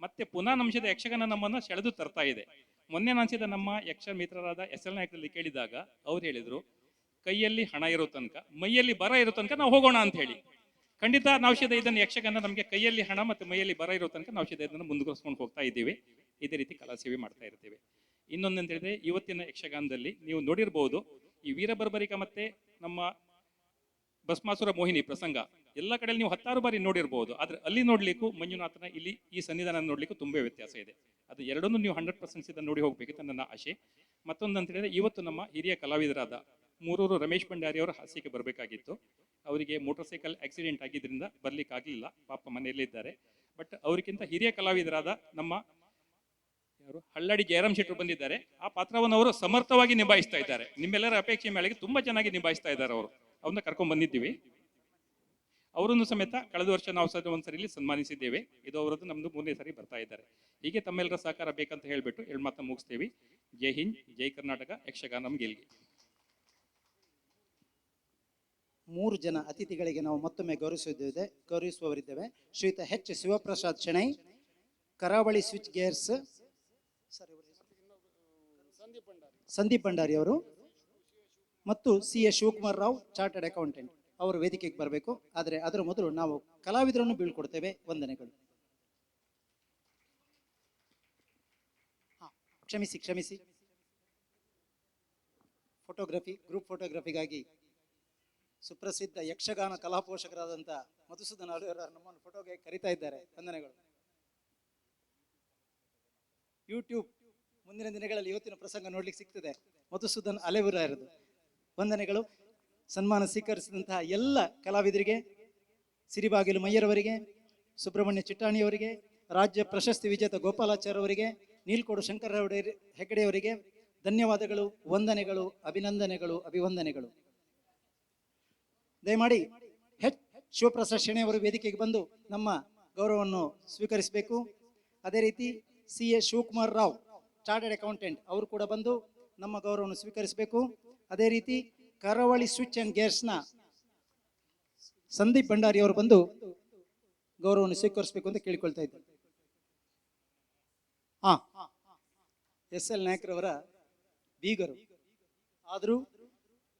ಮತ್ತೆ ಪುನಃ ನಂಶದ ಯಕ್ಷಗಾನ ನಮ್ಮನ್ನು ಸೆಳೆದು ತರ್ತಾ ಇದೆ. ಮೊನ್ನೆ ನಾನ್ಸಿದ ನಮ್ಮ ಯಕ್ಷ ಮಿತ್ರರಾದ ಎಸ್ ಎಲ್ ನಾಯಕರಲ್ಲಿ ಕೇಳಿದಾಗ ಅವ್ರು ಹೇಳಿದ್ರು, ಕೈಯಲ್ಲಿ ಹಣ ಇರೋ ತನಕ, ಮೈಯಲ್ಲಿ ಬರ ಇರೋ ತನಕ ನಾವು ಹೋಗೋಣ ಅಂತ ಹೇಳಿ. ಖಂಡಿತ ನಾವ್ಷದ ಇದನ್ನು ಯಕ್ಷಗಾನ ನಮಗೆ ಕೈಯಲ್ಲಿ ಹಣ ಮತ್ತು ಮೈಯಲ್ಲಿ ಬರ ಇರೋ ತನಕ ನಾವ್ಷದ ಇದನ್ನು ಮುಂದುವರಿಸ್ಕೊಂಡು ಹೋಗ್ತಾ ಇದ್ದೀವಿ. ಇದೇ ರೀತಿ ಕಲಾ ಸೇವೆ ಮಾಡ್ತಾ ಇರ್ತೇವೆ. ಅಂತ ಹೇಳಿದ್ರೆ, ಇವತ್ತಿನ ಯಕ್ಷಗಾನದಲ್ಲಿ ನೀವು ನೋಡಿರ್ಬೋದು, ಈ ವೀರಬರ್ಬರಿಕ ಮತ್ತೆ ನಮ್ಮ ಭಸ್ಮಾಸುರ ಮೋಹಿನಿ ಪ್ರಸಂಗ. ಎಲ್ಲ ಕಡೆಯಲ್ಲಿ ನೀವು ಹತ್ತಾರು ಬಾರಿ ನೋಡಿರ್ಬೋದು. ಆದರೆ ಅಲ್ಲಿ ನೋಡಲಿಕ್ಕೂ ಮಂಜುನಾಥನ ಇಲ್ಲಿ ಈ ಸನ್ನಿಧಾನ ನೋಡ್ಲಿಕ್ಕೂ ತುಂಬ ವ್ಯತ್ಯಾಸ ಇದೆ. ಅದು ಎರಡನ್ನೂ ನೀವು ಹಂಡ್ರೆಡ್ ಪರ್ಸೆಂಟ್ ಇದನ್ನು ನೋಡಿ ಅಂತ ನನ್ನ ಆಶೆ ಮತ್ತೊಂದು ಅಂತ ಹೇಳಿದ್ರೆ ಇವತ್ತು ನಮ್ಮ ಹಿರಿಯ ಕಲಾವಿದರಾದ ಮೂರೂರು ರಮೇಶ್ ಭಂಡಾರಿ ಅವರ ಹಾಸ್ಯಕ್ಕೆ ಬರಬೇಕಾಗಿತ್ತು. ಅವರಿಗೆ ಮೋಟರ್ ಸೈಕಲ್ ಆಕ್ಸಿಡೆಂಟ್ ಆಗಿದ್ದರಿಂದ ಬರಲಿಕ್ಕಾಗಲಿಲ್ಲ. ಪಾಪ ಮನೆಯಲ್ಲಿದ್ದಾರೆ. ಬಟ್ ಅವರಿಗಿಂತ ಹಿರಿಯ ಕಲಾವಿದರಾದ ನಮ್ಮ ಯಾರು? ಹಳ್ಳಾಡಿ ಜಯರಾಮ್ ಶೆಟ್ಟರು ಬಂದಿದ್ದಾರೆ. ಆ ಪಾತ್ರವನ್ನು ಅವರು ಸಮರ್ಥವಾಗಿ ನಿಭಾಯಿಸ್ತಾ ಇದ್ದಾರೆ. ನಿಮ್ಮೆಲ್ಲರ ಅಪೇಕ್ಷೆ ಮೇಳೆಗೆ ತುಂಬಾ ಚೆನ್ನಾಗಿ ನಿಭಾಯಿಸ್ತಾ ಇದ್ದಾರೆ ಅವರು. ಅವನ್ನ ಕರ್ಕೊಂಡು ಬಂದಿದ್ದೀವಿ. ಅವರನ್ನು ಸಮೇತ ಕಳೆದ ವರ್ಷ ನಾವು ಸಹ ಒಂದ್ಸರಿಲಿ ಸನ್ಮಾನಿಸಿದ್ದೇವೆ. ಇದು ಅವರದ್ದು ನಮ್ದು ಮೂರನೇ ಸರಿ ಬರ್ತಾ ಇದ್ದಾರೆ. ಹೀಗೆ ತಮ್ಮೆಲ್ಲರ ಸಹಕಾರ ಬೇಕಂತ ಹೇಳ್ಬಿಟ್ಟು ಎರಡು ಮಾತನ್ನ ಮುಗಿಸ್ತೇವೆ. ಜೈ ಹಿಂದ್, ಜೈ ಕರ್ನಾಟಕ, ಯಕ್ಷಗಾನಂ ಗೆಲ್ಗೆ. ಮೂರು ಜನ ಅತಿಥಿಗಳಿಗೆ ನಾವು ಮತ್ತೊಮ್ಮೆ ಗೌರವಿಸಿದ್ದೇವೆ ಗೌರವಿಸುವವರಿದ್ದೇವೆ. ಶ್ರೀತ ಹೆಚ್ ಶಿವಪ್ರಸಾದ್ ಶೆಣೈ, ಕರಾವಳಿ ಸ್ವಿಚ್ ಗೇರ್ಸ್, ಸಂದೀಪ್ ಭಂಡಾರಿ ಅವರು ಮತ್ತು C A Shivakumar Rao chartered accountant. ಅವರು ವೇದಿಕೆಗೆ ಬರಬೇಕು. ಆದರೆ ಅದರ ಮೊದಲು ನಾವು ಕಲಾವಿದರನ್ನು ಬೀಳ್ಕೊಡ್ತೇವೆ. ವಂದನೆಗಳು. ಕ್ಷಮಿಸಿ ಕ್ಷಮಿಸಿ. ಫೋಟೋಗ್ರಫಿ, ಗ್ರೂಪ್ ಫೋಟೋಗ್ರಫಿಗಾಗಿ ಸುಪ್ರಸಿದ್ಧ ಯಕ್ಷಗಾನ ಕಲಾ ಪೋಷಕರಾದಂಥ ಮಧುಸೂದನ್ ಅಳಿಯವರ ನಮ್ಮನ್ನು ಫೋಟೋಗೆ ಕರೀತಾ ಇದ್ದಾರೆ. ವಂದನೆಗಳು. ಯೂಟ್ಯೂಬ್ ಮುಂದಿನ ದಿನಗಳಲ್ಲಿ ಇವತ್ತಿನ ಪ್ರಸಂಗ ನೋಡ್ಲಿಕ್ಕೆ ಸಿಗ್ತದೆ. ಮಧುಸೂದನ್ ಅಲೆವುರ ಇರೋದು ವಂದನೆಗಳು. ಸನ್ಮಾನ ಸ್ವೀಕರಿಸಿದಂತಹ ಎಲ್ಲ ಕಲಾವಿದರಿಗೆ, ಸಿರಿಬಾಗಿಲು ಮಯ್ಯರವರಿಗೆ ಸುಬ್ರಹ್ಮಣ್ಯ ಚಿಟ್ಟಾಣಿಯವರಿಗೆ, ರಾಜ್ಯ ಪ್ರಶಸ್ತಿ ವಿಜೇತ ಗೋಪಾಲಾಚಾರ್ಯ ಅವರಿಗೆ, ನೀಲ್ಕೋಡು ಶಂಕರ ಹೆಗಡೆಯವರಿಗೆ ಧನ್ಯವಾದಗಳು, ವಂದನೆಗಳು, ಅಭಿನಂದನೆಗಳು, ಅಭಿವಂದನೆಗಳು. ದಯಮಾಡಿ ಹೆಚ್ ಶಿವಪ್ರಸಾದ್ ಶೆಣೆ ಅವರು ವೇದಿಕೆಗೆ ಬಂದು ನಮ್ಮ ಗೌರವವನ್ನು ಸ್ವೀಕರಿಸಬೇಕು. ಅದೇ ರೀತಿ C A Shivakumar Rao, chartered accountant, ಅವರು ಕೂಡ ಬಂದು ನಮ್ಮ ಗೌರವವನ್ನು ಸ್ವೀಕರಿಸಬೇಕು. ಅದೇ ರೀತಿ ಕರಾವಳಿ ಸ್ವಿಚ್ ಅಂಡ್ ಗೇರ್ಸ್ನ ಸಂದೀಪ್ ಭಂಡಾರಿ ಅವರು ಬಂದು ಗೌರವವನ್ನು ಸ್ವೀಕರಿಸಬೇಕು ಅಂತ ಕೇಳಿಕೊಳ್ತಾ ಇದ್ದಾರೆ ಹಾ ಎಸ್ ಎಲ್ ನಾಯಕರವರ ಬೀಗರು. ಆದರೂ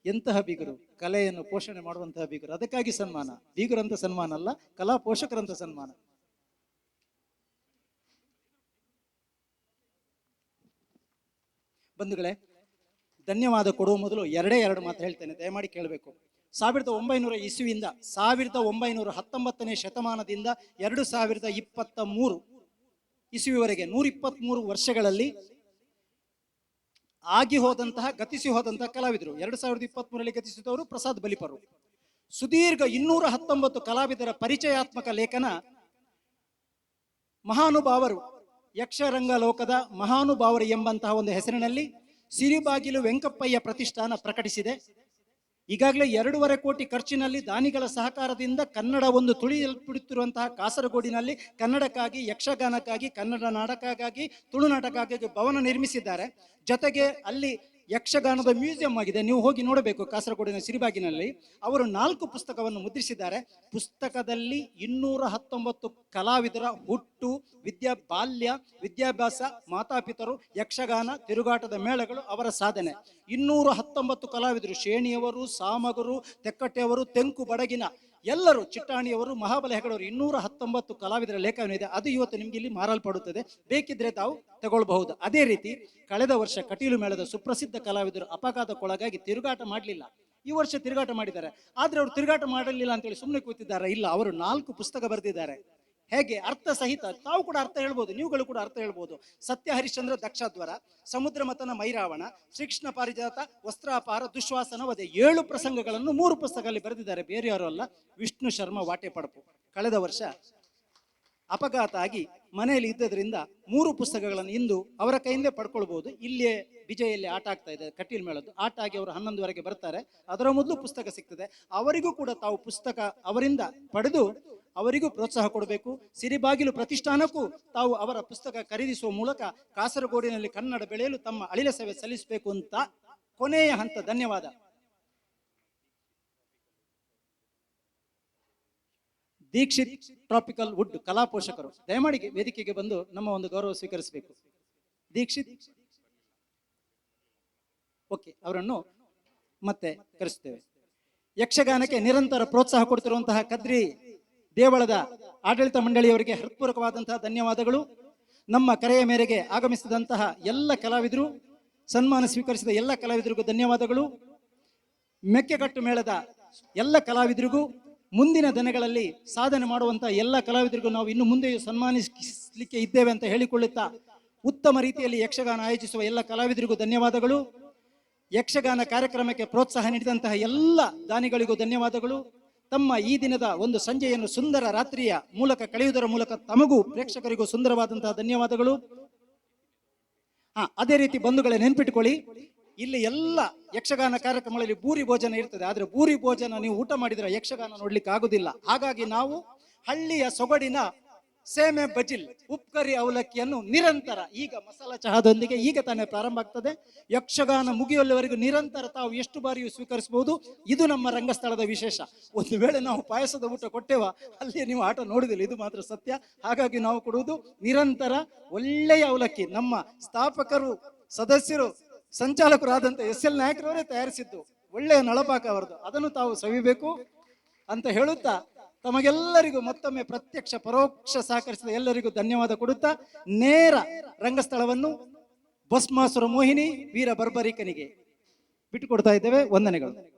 ಎಂತಹ ಬೀಗರು? ಕಲೆಯನ್ನು ಪೋಷಣೆ ಮಾಡುವಂತಹ ಬೀಗರು. ಅದಕ್ಕಾಗಿ ಸನ್ಮಾನ. ಬೀಗರಂತ ಸನ್ಮಾನ ಅಲ್ಲ, ಕಲಾ ಪೋಷಕರಂತ ಸನ್ಮಾನ. ಬಂಧುಗಳೇ ಧನ್ಯವಾದ ಕೊಡುವ ಮೊದಲು ಎರಡೇ ಎರಡು ಮಾತು ಹೇಳ್ತೇನೆ, ದಯಮಾಡಿ ಕೇಳಬೇಕು. ಸಾವಿರದ ಒಂಬೈನೂರ ಇಸುವಿಂದ ಸಾವಿರದ ಒಂಬೈನೂರ ಹತ್ತೊಂಬತ್ತನೇ ಶತಮಾನದಿಂದ ಎರಡು ಸಾವಿರದ ಇಪ್ಪತ್ತ ಮೂರು ಇಸುವಿವರೆಗೆ ನೂರ ಇಪ್ಪತ್ತ್ಮೂರು ವರ್ಷಗಳಲ್ಲಿ ಆಗಿ ಹೋದಂತಹ, ಗತಿಸಿ ಹೋದಂತಹ ಕಲಾವಿದರು. ಎರಡು ಸಾವಿರದ ಇಪ್ಪತ್ತ್ ಮೂರರಲ್ಲಿ ಗತಿಸಿದವರು ಪ್ರಸಾದ್ ಬಲಿಪರು. ಸುದೀರ್ಘ ಇನ್ನೂರ ಹತ್ತೊಂಬತ್ತು ಕಲಾವಿದರ ಪರಿಚಯಾತ್ಮಕ ಲೇಖನ ಮಹಾನುಭಾವರು ಯಕ್ಷರಂಗ ಲೋಕದ ಮಹಾನುಭಾವರು ಎಂಬಂತಹ ಒಂದು ಹೆಸರಿನಲ್ಲಿ ಸಿರಿಬಾಗಿಲು ವೆಂಕಪ್ಪಯ್ಯ ಪ್ರತಿಷ್ಠಾನ ಪ್ರಕಟಿಸಿದೆ. ಈಗಾಗಲೇ ಎರಡೂವರೆ ಕೋಟಿ ಖರ್ಚಿನಲ್ಲಿ ದಾನಿಗಳ ಸಹಕಾರದಿಂದ ಕನ್ನಡ ಒಂದು ತುಳಿಯಲ್ಪಡುತ್ತಿರುವಂತಹ ಕಾಸರಗೋಡಿನಲ್ಲಿ ಕನ್ನಡಕ್ಕಾಗಿ, ಯಕ್ಷಗಾನಕ್ಕಾಗಿ, ಕನ್ನಡ ನಾಟಕಕ್ಕಾಗಿ ತುಳುನಾಟಕಕ್ಕಾಗಿ ಭವನ ನಿರ್ಮಿಸಿದ್ದಾರೆ. ಜೊತೆಗೆ ಅಲ್ಲಿ ಯಕ್ಷಗಾನದ ಮ್ಯೂಸಿಯಂ ಆಗಿದೆ. ನೀವು ಹೋಗಿ ನೋಡಬೇಕು ಕಾಸರಗೋಡಿನ ಸಿರಿಬಾಗಿನಲ್ಲಿ. ಅವರು ನಾಲ್ಕು ಪುಸ್ತಕವನ್ನು ಮುದ್ರಿಸಿದ್ದಾರೆ. ಪುಸ್ತಕದಲ್ಲಿ ಇನ್ನೂರ ಹತ್ತೊಂಬತ್ತು ಕಲಾವಿದರ ಹುಟ್ಟು, ವಿದ್ಯಾ ಬಾಲ್ಯ, ವಿದ್ಯಾಭ್ಯಾಸ, ಮಾತಾಪಿತರು, ಯಕ್ಷಗಾನ, ತಿರುಗಾಟದ ಮೇಳಗಳು ಅವರ ಸಾಧನೆ. ಇನ್ನೂರ ಹತ್ತೊಂಬತ್ತು ಕಲಾವಿದರು ಶೇಣಿಯವರು ಸಾಮಗರು, ತೆಕ್ಕಟ್ಟೆಯವರು, ತೆಂಕು ಬಡಗಿನ ಎಲ್ಲರೂ ಚಿಟ್ಟಾಣಿಯವರು ಮಹಾಬಲ ಹೆಗಡವರು ಇನ್ನೂರ ಹತ್ತೊಂಬತ್ತು ಕಲಾವಿದರ ಲೇಖನವಿದೆ ಅದು ಇವತ್ತು ನಿಮ್ಗೆ ಇಲ್ಲಿ ಮಾರಲ್ಪಡುತ್ತದೆ. ಬೇಕಿದ್ರೆ ತಾವು ತಗೊಳ್ಬಹುದು. ಅದೇ ರೀತಿ ಕಳೆದ ವರ್ಷ ಕಟೀಲು ಮೇಳದ ಸುಪ್ರಸಿದ್ಧ ಕಲಾವಿದರು ಅಪಘಾತಕ್ಕೊಳಗಾಗಿ ತಿರುಗಾಟ ಮಾಡಲಿಲ್ಲ. ಈ ವರ್ಷ ತಿರುಗಾಟ ಮಾಡಿದ್ದಾರೆ. ಆದ್ರೆ ಅವರು ತಿರುಗಾಟ ಮಾಡಲಿಲ್ಲ ಅಂತೇಳಿ ಸುಮ್ಮನೆ ಕೂತಿದ್ದಾರೆ? ಇಲ್ಲ, ಅವರು ನಾಲ್ಕು ಪುಸ್ತಕ ಬರೆದಿದ್ದಾರೆ. ಹೇಗೆ ಅರ್ಥ ಸಹಿತ ತಾವು ಕೂಡ ಅರ್ಥ ಹೇಳ್ಬೋದು, ನೀವುಗಳು ಕೂಡ ಅರ್ಥ ಹೇಳ್ಬೋದು. ಸತ್ಯ ಹರಿಶ್ಚಂದ್ರ ದಕ್ಷದ್ವರ ಸಮುದ್ರ ಮತನ ಮೈರಾವಣ, ಶ್ರೀಕೃಷ್ಣ ಪಾರಿಜಾತ ವಸ್ತ್ರಾಪಾರ ದುಶ್ವಾಸನ ವಧೆ ಏಳು ಪ್ರಸಂಗಗಳನ್ನು ಮೂರು ಪುಸ್ತಕದಲ್ಲಿ ಬರೆದಿದ್ದಾರೆ. ಬೇರೆಯವರು ಅಲ್ಲ, ವಿಷ್ಣು ಶರ್ಮ ವಾಟೆ ಪಡಪು. ಕಳೆದ ವರ್ಷ ಅಪಘಾತ ಆಗಿ ಮನೆಯಲ್ಲಿ ಇದ್ದದ್ರಿಂದ ಮೂರು ಪುಸ್ತಕಗಳನ್ನು ಇಂದು ಅವರ ಕೈಯಿಂದಲೇ ಪಡ್ಕೊಳ್ಬಹುದು ಇಲ್ಲೇ ವಿಜಯಲ್ಲಿ ಆಟ ಆಗ್ತಾ ಇದೆ, ಕಟೀಲ್ ಮೇಳದ್ದು. ಆಟ ಆಗಿ ಅವರು ಹನ್ನೊಂದುವರೆಗೆ ಬರ್ತಾರೆ. ಅದರ ಮೊದಲು ಪುಸ್ತಕ ಸಿಗ್ತದೆ. ಅವರಿಗೂ ಕೂಡ ತಾವು ಪುಸ್ತಕ ಅವರಿಂದ ಪಡೆದು ಅವರಿಗೂ ಪ್ರೋತ್ಸಾಹ ಕೊಡಬೇಕು. ಸಿರಿಬಾಗಿಲು ಪ್ರತಿಷ್ಠಾನಕ್ಕೂ ತಾವು ಅವರ ಪುಸ್ತಕ ಖರೀದಿಸುವ ಮೂಲಕ ಕಾಸರಗೋಡಿನಲ್ಲಿ ಕನ್ನಡ ಬೆಳೆಯಲು ತಮ್ಮ ಅಳಿಲ ಸೇವೆ ಸಲ್ಲಿಸಬೇಕು ಅಂತ ಕೊನೆಯ ಹಂತ. ಧನ್ಯವಾದ. ದೀಕ್ಷಿತ್ ಟ್ರಾಪಿಕಲ್ ವುಡ್ ಕಲಾ ಪೋಷಕರು. ದಯಮಾಡಿ ವೇದಿಕೆಗೆ ಬಂದು ನಮ್ಮ ಒಂದು ಗೌರವ ಸ್ವೀಕರಿಸಬೇಕು. ದೀಕ್ಷಿತ್. ಓಕೆ, ಅವರನ್ನು ಮತ್ತೆ ಕರೆಸುತ್ತೇವೆ. ಯಕ್ಷಗಾನಕ್ಕೆ ನಿರಂತರ ಪ್ರೋತ್ಸಾಹ ಕೊಡ್ತಿರುವಂತಹ ಕದ್ರಿ ದೇವಳದ ಆಡಳಿತ ಮಂಡಳಿಯವರಿಗೆ ಹೃತ್ಪೂರ್ವಕವಾದಂತಹ ಧನ್ಯವಾದಗಳು. ನಮ್ಮ ಕರೆಯ ಮೇರೆಗೆ ಆಗಮಿಸಿದಂತಹ ಎಲ್ಲ ಕಲಾವಿದರು, ಸನ್ಮಾನ ಸ್ವೀಕರಿಸಿದ ಎಲ್ಲ ಕಲಾವಿದರಿಗೂ ಧನ್ಯವಾದಗಳು. ಮೆಕ್ಕೆಕಟ್ಟು ಮೇಳದ ಎಲ್ಲ ಕಲಾವಿದರಿಗೂ ಮುಂದಿನ ದಿನಗಳಲ್ಲಿ ಸಾಧನೆ ಮಾಡುವಂತಹ ಎಲ್ಲ ಕಲಾವಿದರಿಗೂ ನಾವು ಇನ್ನು ಮುಂದೆಯೂ ಸನ್ಮಾನಿಸಲಿಕ್ಕೆ ಇದ್ದೇವೆ ಅಂತ ಹೇಳಿಕೊಳ್ಳುತ್ತಾ ಉತ್ತಮ ರೀತಿಯಲ್ಲಿ ಯಕ್ಷಗಾನ ಆಯೋಜಿಸುವ ಎಲ್ಲ ಕಲಾವಿದರಿಗೂ ಧನ್ಯವಾದಗಳು. ಯಕ್ಷಗಾನ ಕಾರ್ಯಕ್ರಮಕ್ಕೆ ಪ್ರೋತ್ಸಾಹ ನೀಡಿದಂತಹ ಎಲ್ಲ ದಾನಿಗಳಿಗೂ ಧನ್ಯವಾದಗಳು. ತಮ್ಮ ಈ ದಿನದ ಒಂದು ಸಂಜೆಯನ್ನು ಸುಂದರ ರಾತ್ರಿಯ ಮೂಲಕ ಕಳೆಯುವುದರ ಮೂಲಕ ತಮಗೂ ಪ್ರೇಕ್ಷಕರಿಗೂ ಸುಂದರವಾದಂತಹ ಧನ್ಯವಾದಗಳು. ಹಾ, ಅದೇ ರೀತಿ ಬಂಧುಗಳೇ ನೆನ್ಪಿಟ್ಕೊಳ್ಳಿ, ಇಲ್ಲಿ ಎಲ್ಲ ಯಕ್ಷಗಾನ ಕಾರ್ಯಕ್ರಮಗಳಲ್ಲಿ ಭೂರಿ ಭೋಜನ ಇರ್ತದೆ. ಆದ್ರೆ ಭೂರಿ ಭೋಜನ ನೀವು ಊಟ ಮಾಡಿದ್ರೆ ಯಕ್ಷಗಾನ ನೋಡ್ಲಿಕ್ಕೆ ಆಗುದಿಲ್ಲ ಹಾಗಾಗಿ ನಾವು ಹಳ್ಳಿಯ ಸೊಗಡಿನ ಸೇಮೆ ಬಜಿಲ್ ಉಪ್ಕರಿ ಅವಲಕ್ಕಿಯನ್ನು ನಿರಂತರ, ಈಗ ಮಸಾಲ ಚಹಾದೊಂದಿಗೆ ಈಗ ತಾನೇ ಪ್ರಾರಂಭ ಆಗ್ತದೆ. ಯಕ್ಷಗಾನ ಮುಗಿಯುವಲ್ಲಿವರೆಗೂ ನಿರಂತರ ತಾವು ಎಷ್ಟು ಬಾರಿಯೂ ಸ್ವೀಕರಿಸಬಹುದು? ಇದು ನಮ್ಮ ರಂಗಸ್ಥಳದ ವಿಶೇಷ. ಒಂದು ವೇಳೆ ನಾವು ಪಾಯಸದ ಊಟ ಕೊಟ್ಟೇವ, ಅಲ್ಲಿ ನೀವು ಆಟ ನೋಡುದಿಲ್ಲ, ಇದು ಮಾತ್ರ ಸತ್ಯ. ಹಾಗಾಗಿ ನಾವು ಕೊಡುವುದು ನಿರಂತರ, ಒಳ್ಳೆಯ ಅವಲಕ್ಕಿ. ನಮ್ಮ ಸ್ಥಾಪಕರು, ಸದಸ್ಯರು ಸಂಚಾಲಕರಾದಂಥ ಎಸ್ ಎಲ್ ನಾಯಕರವರೇ ತಯಾರಿಸಿದ್ದು ಒಳ್ಳೆಯ ನಳಪಾಕ ಅವರದು. ಅದನ್ನು ತಾವು ಸವಿಬೇಕು ಅಂತ ಹೇಳುತ್ತಾ ತಮಗೆಲ್ಲರಿಗೂ ಮತ್ತೊಮ್ಮೆ ಪ್ರತ್ಯಕ್ಷ, ಪರೋಕ್ಷ ಸಹಕರಿಸಿದ ಎಲ್ಲರಿಗೂ ಧನ್ಯವಾದ ಕೊಡುತ್ತಾ, ನೇರ ರಂಗಸ್ಥಳವನ್ನು ಭಸ್ಮಾಸುರ ಮೋಹಿನಿ, ವೀರ ಬರ್ಬರಿಕನಿಗೆ ಬಿಟ್ಟುಕೊಡ್ತಾ ಇದ್ದೇವೆ. ವಂದನೆಗಳು.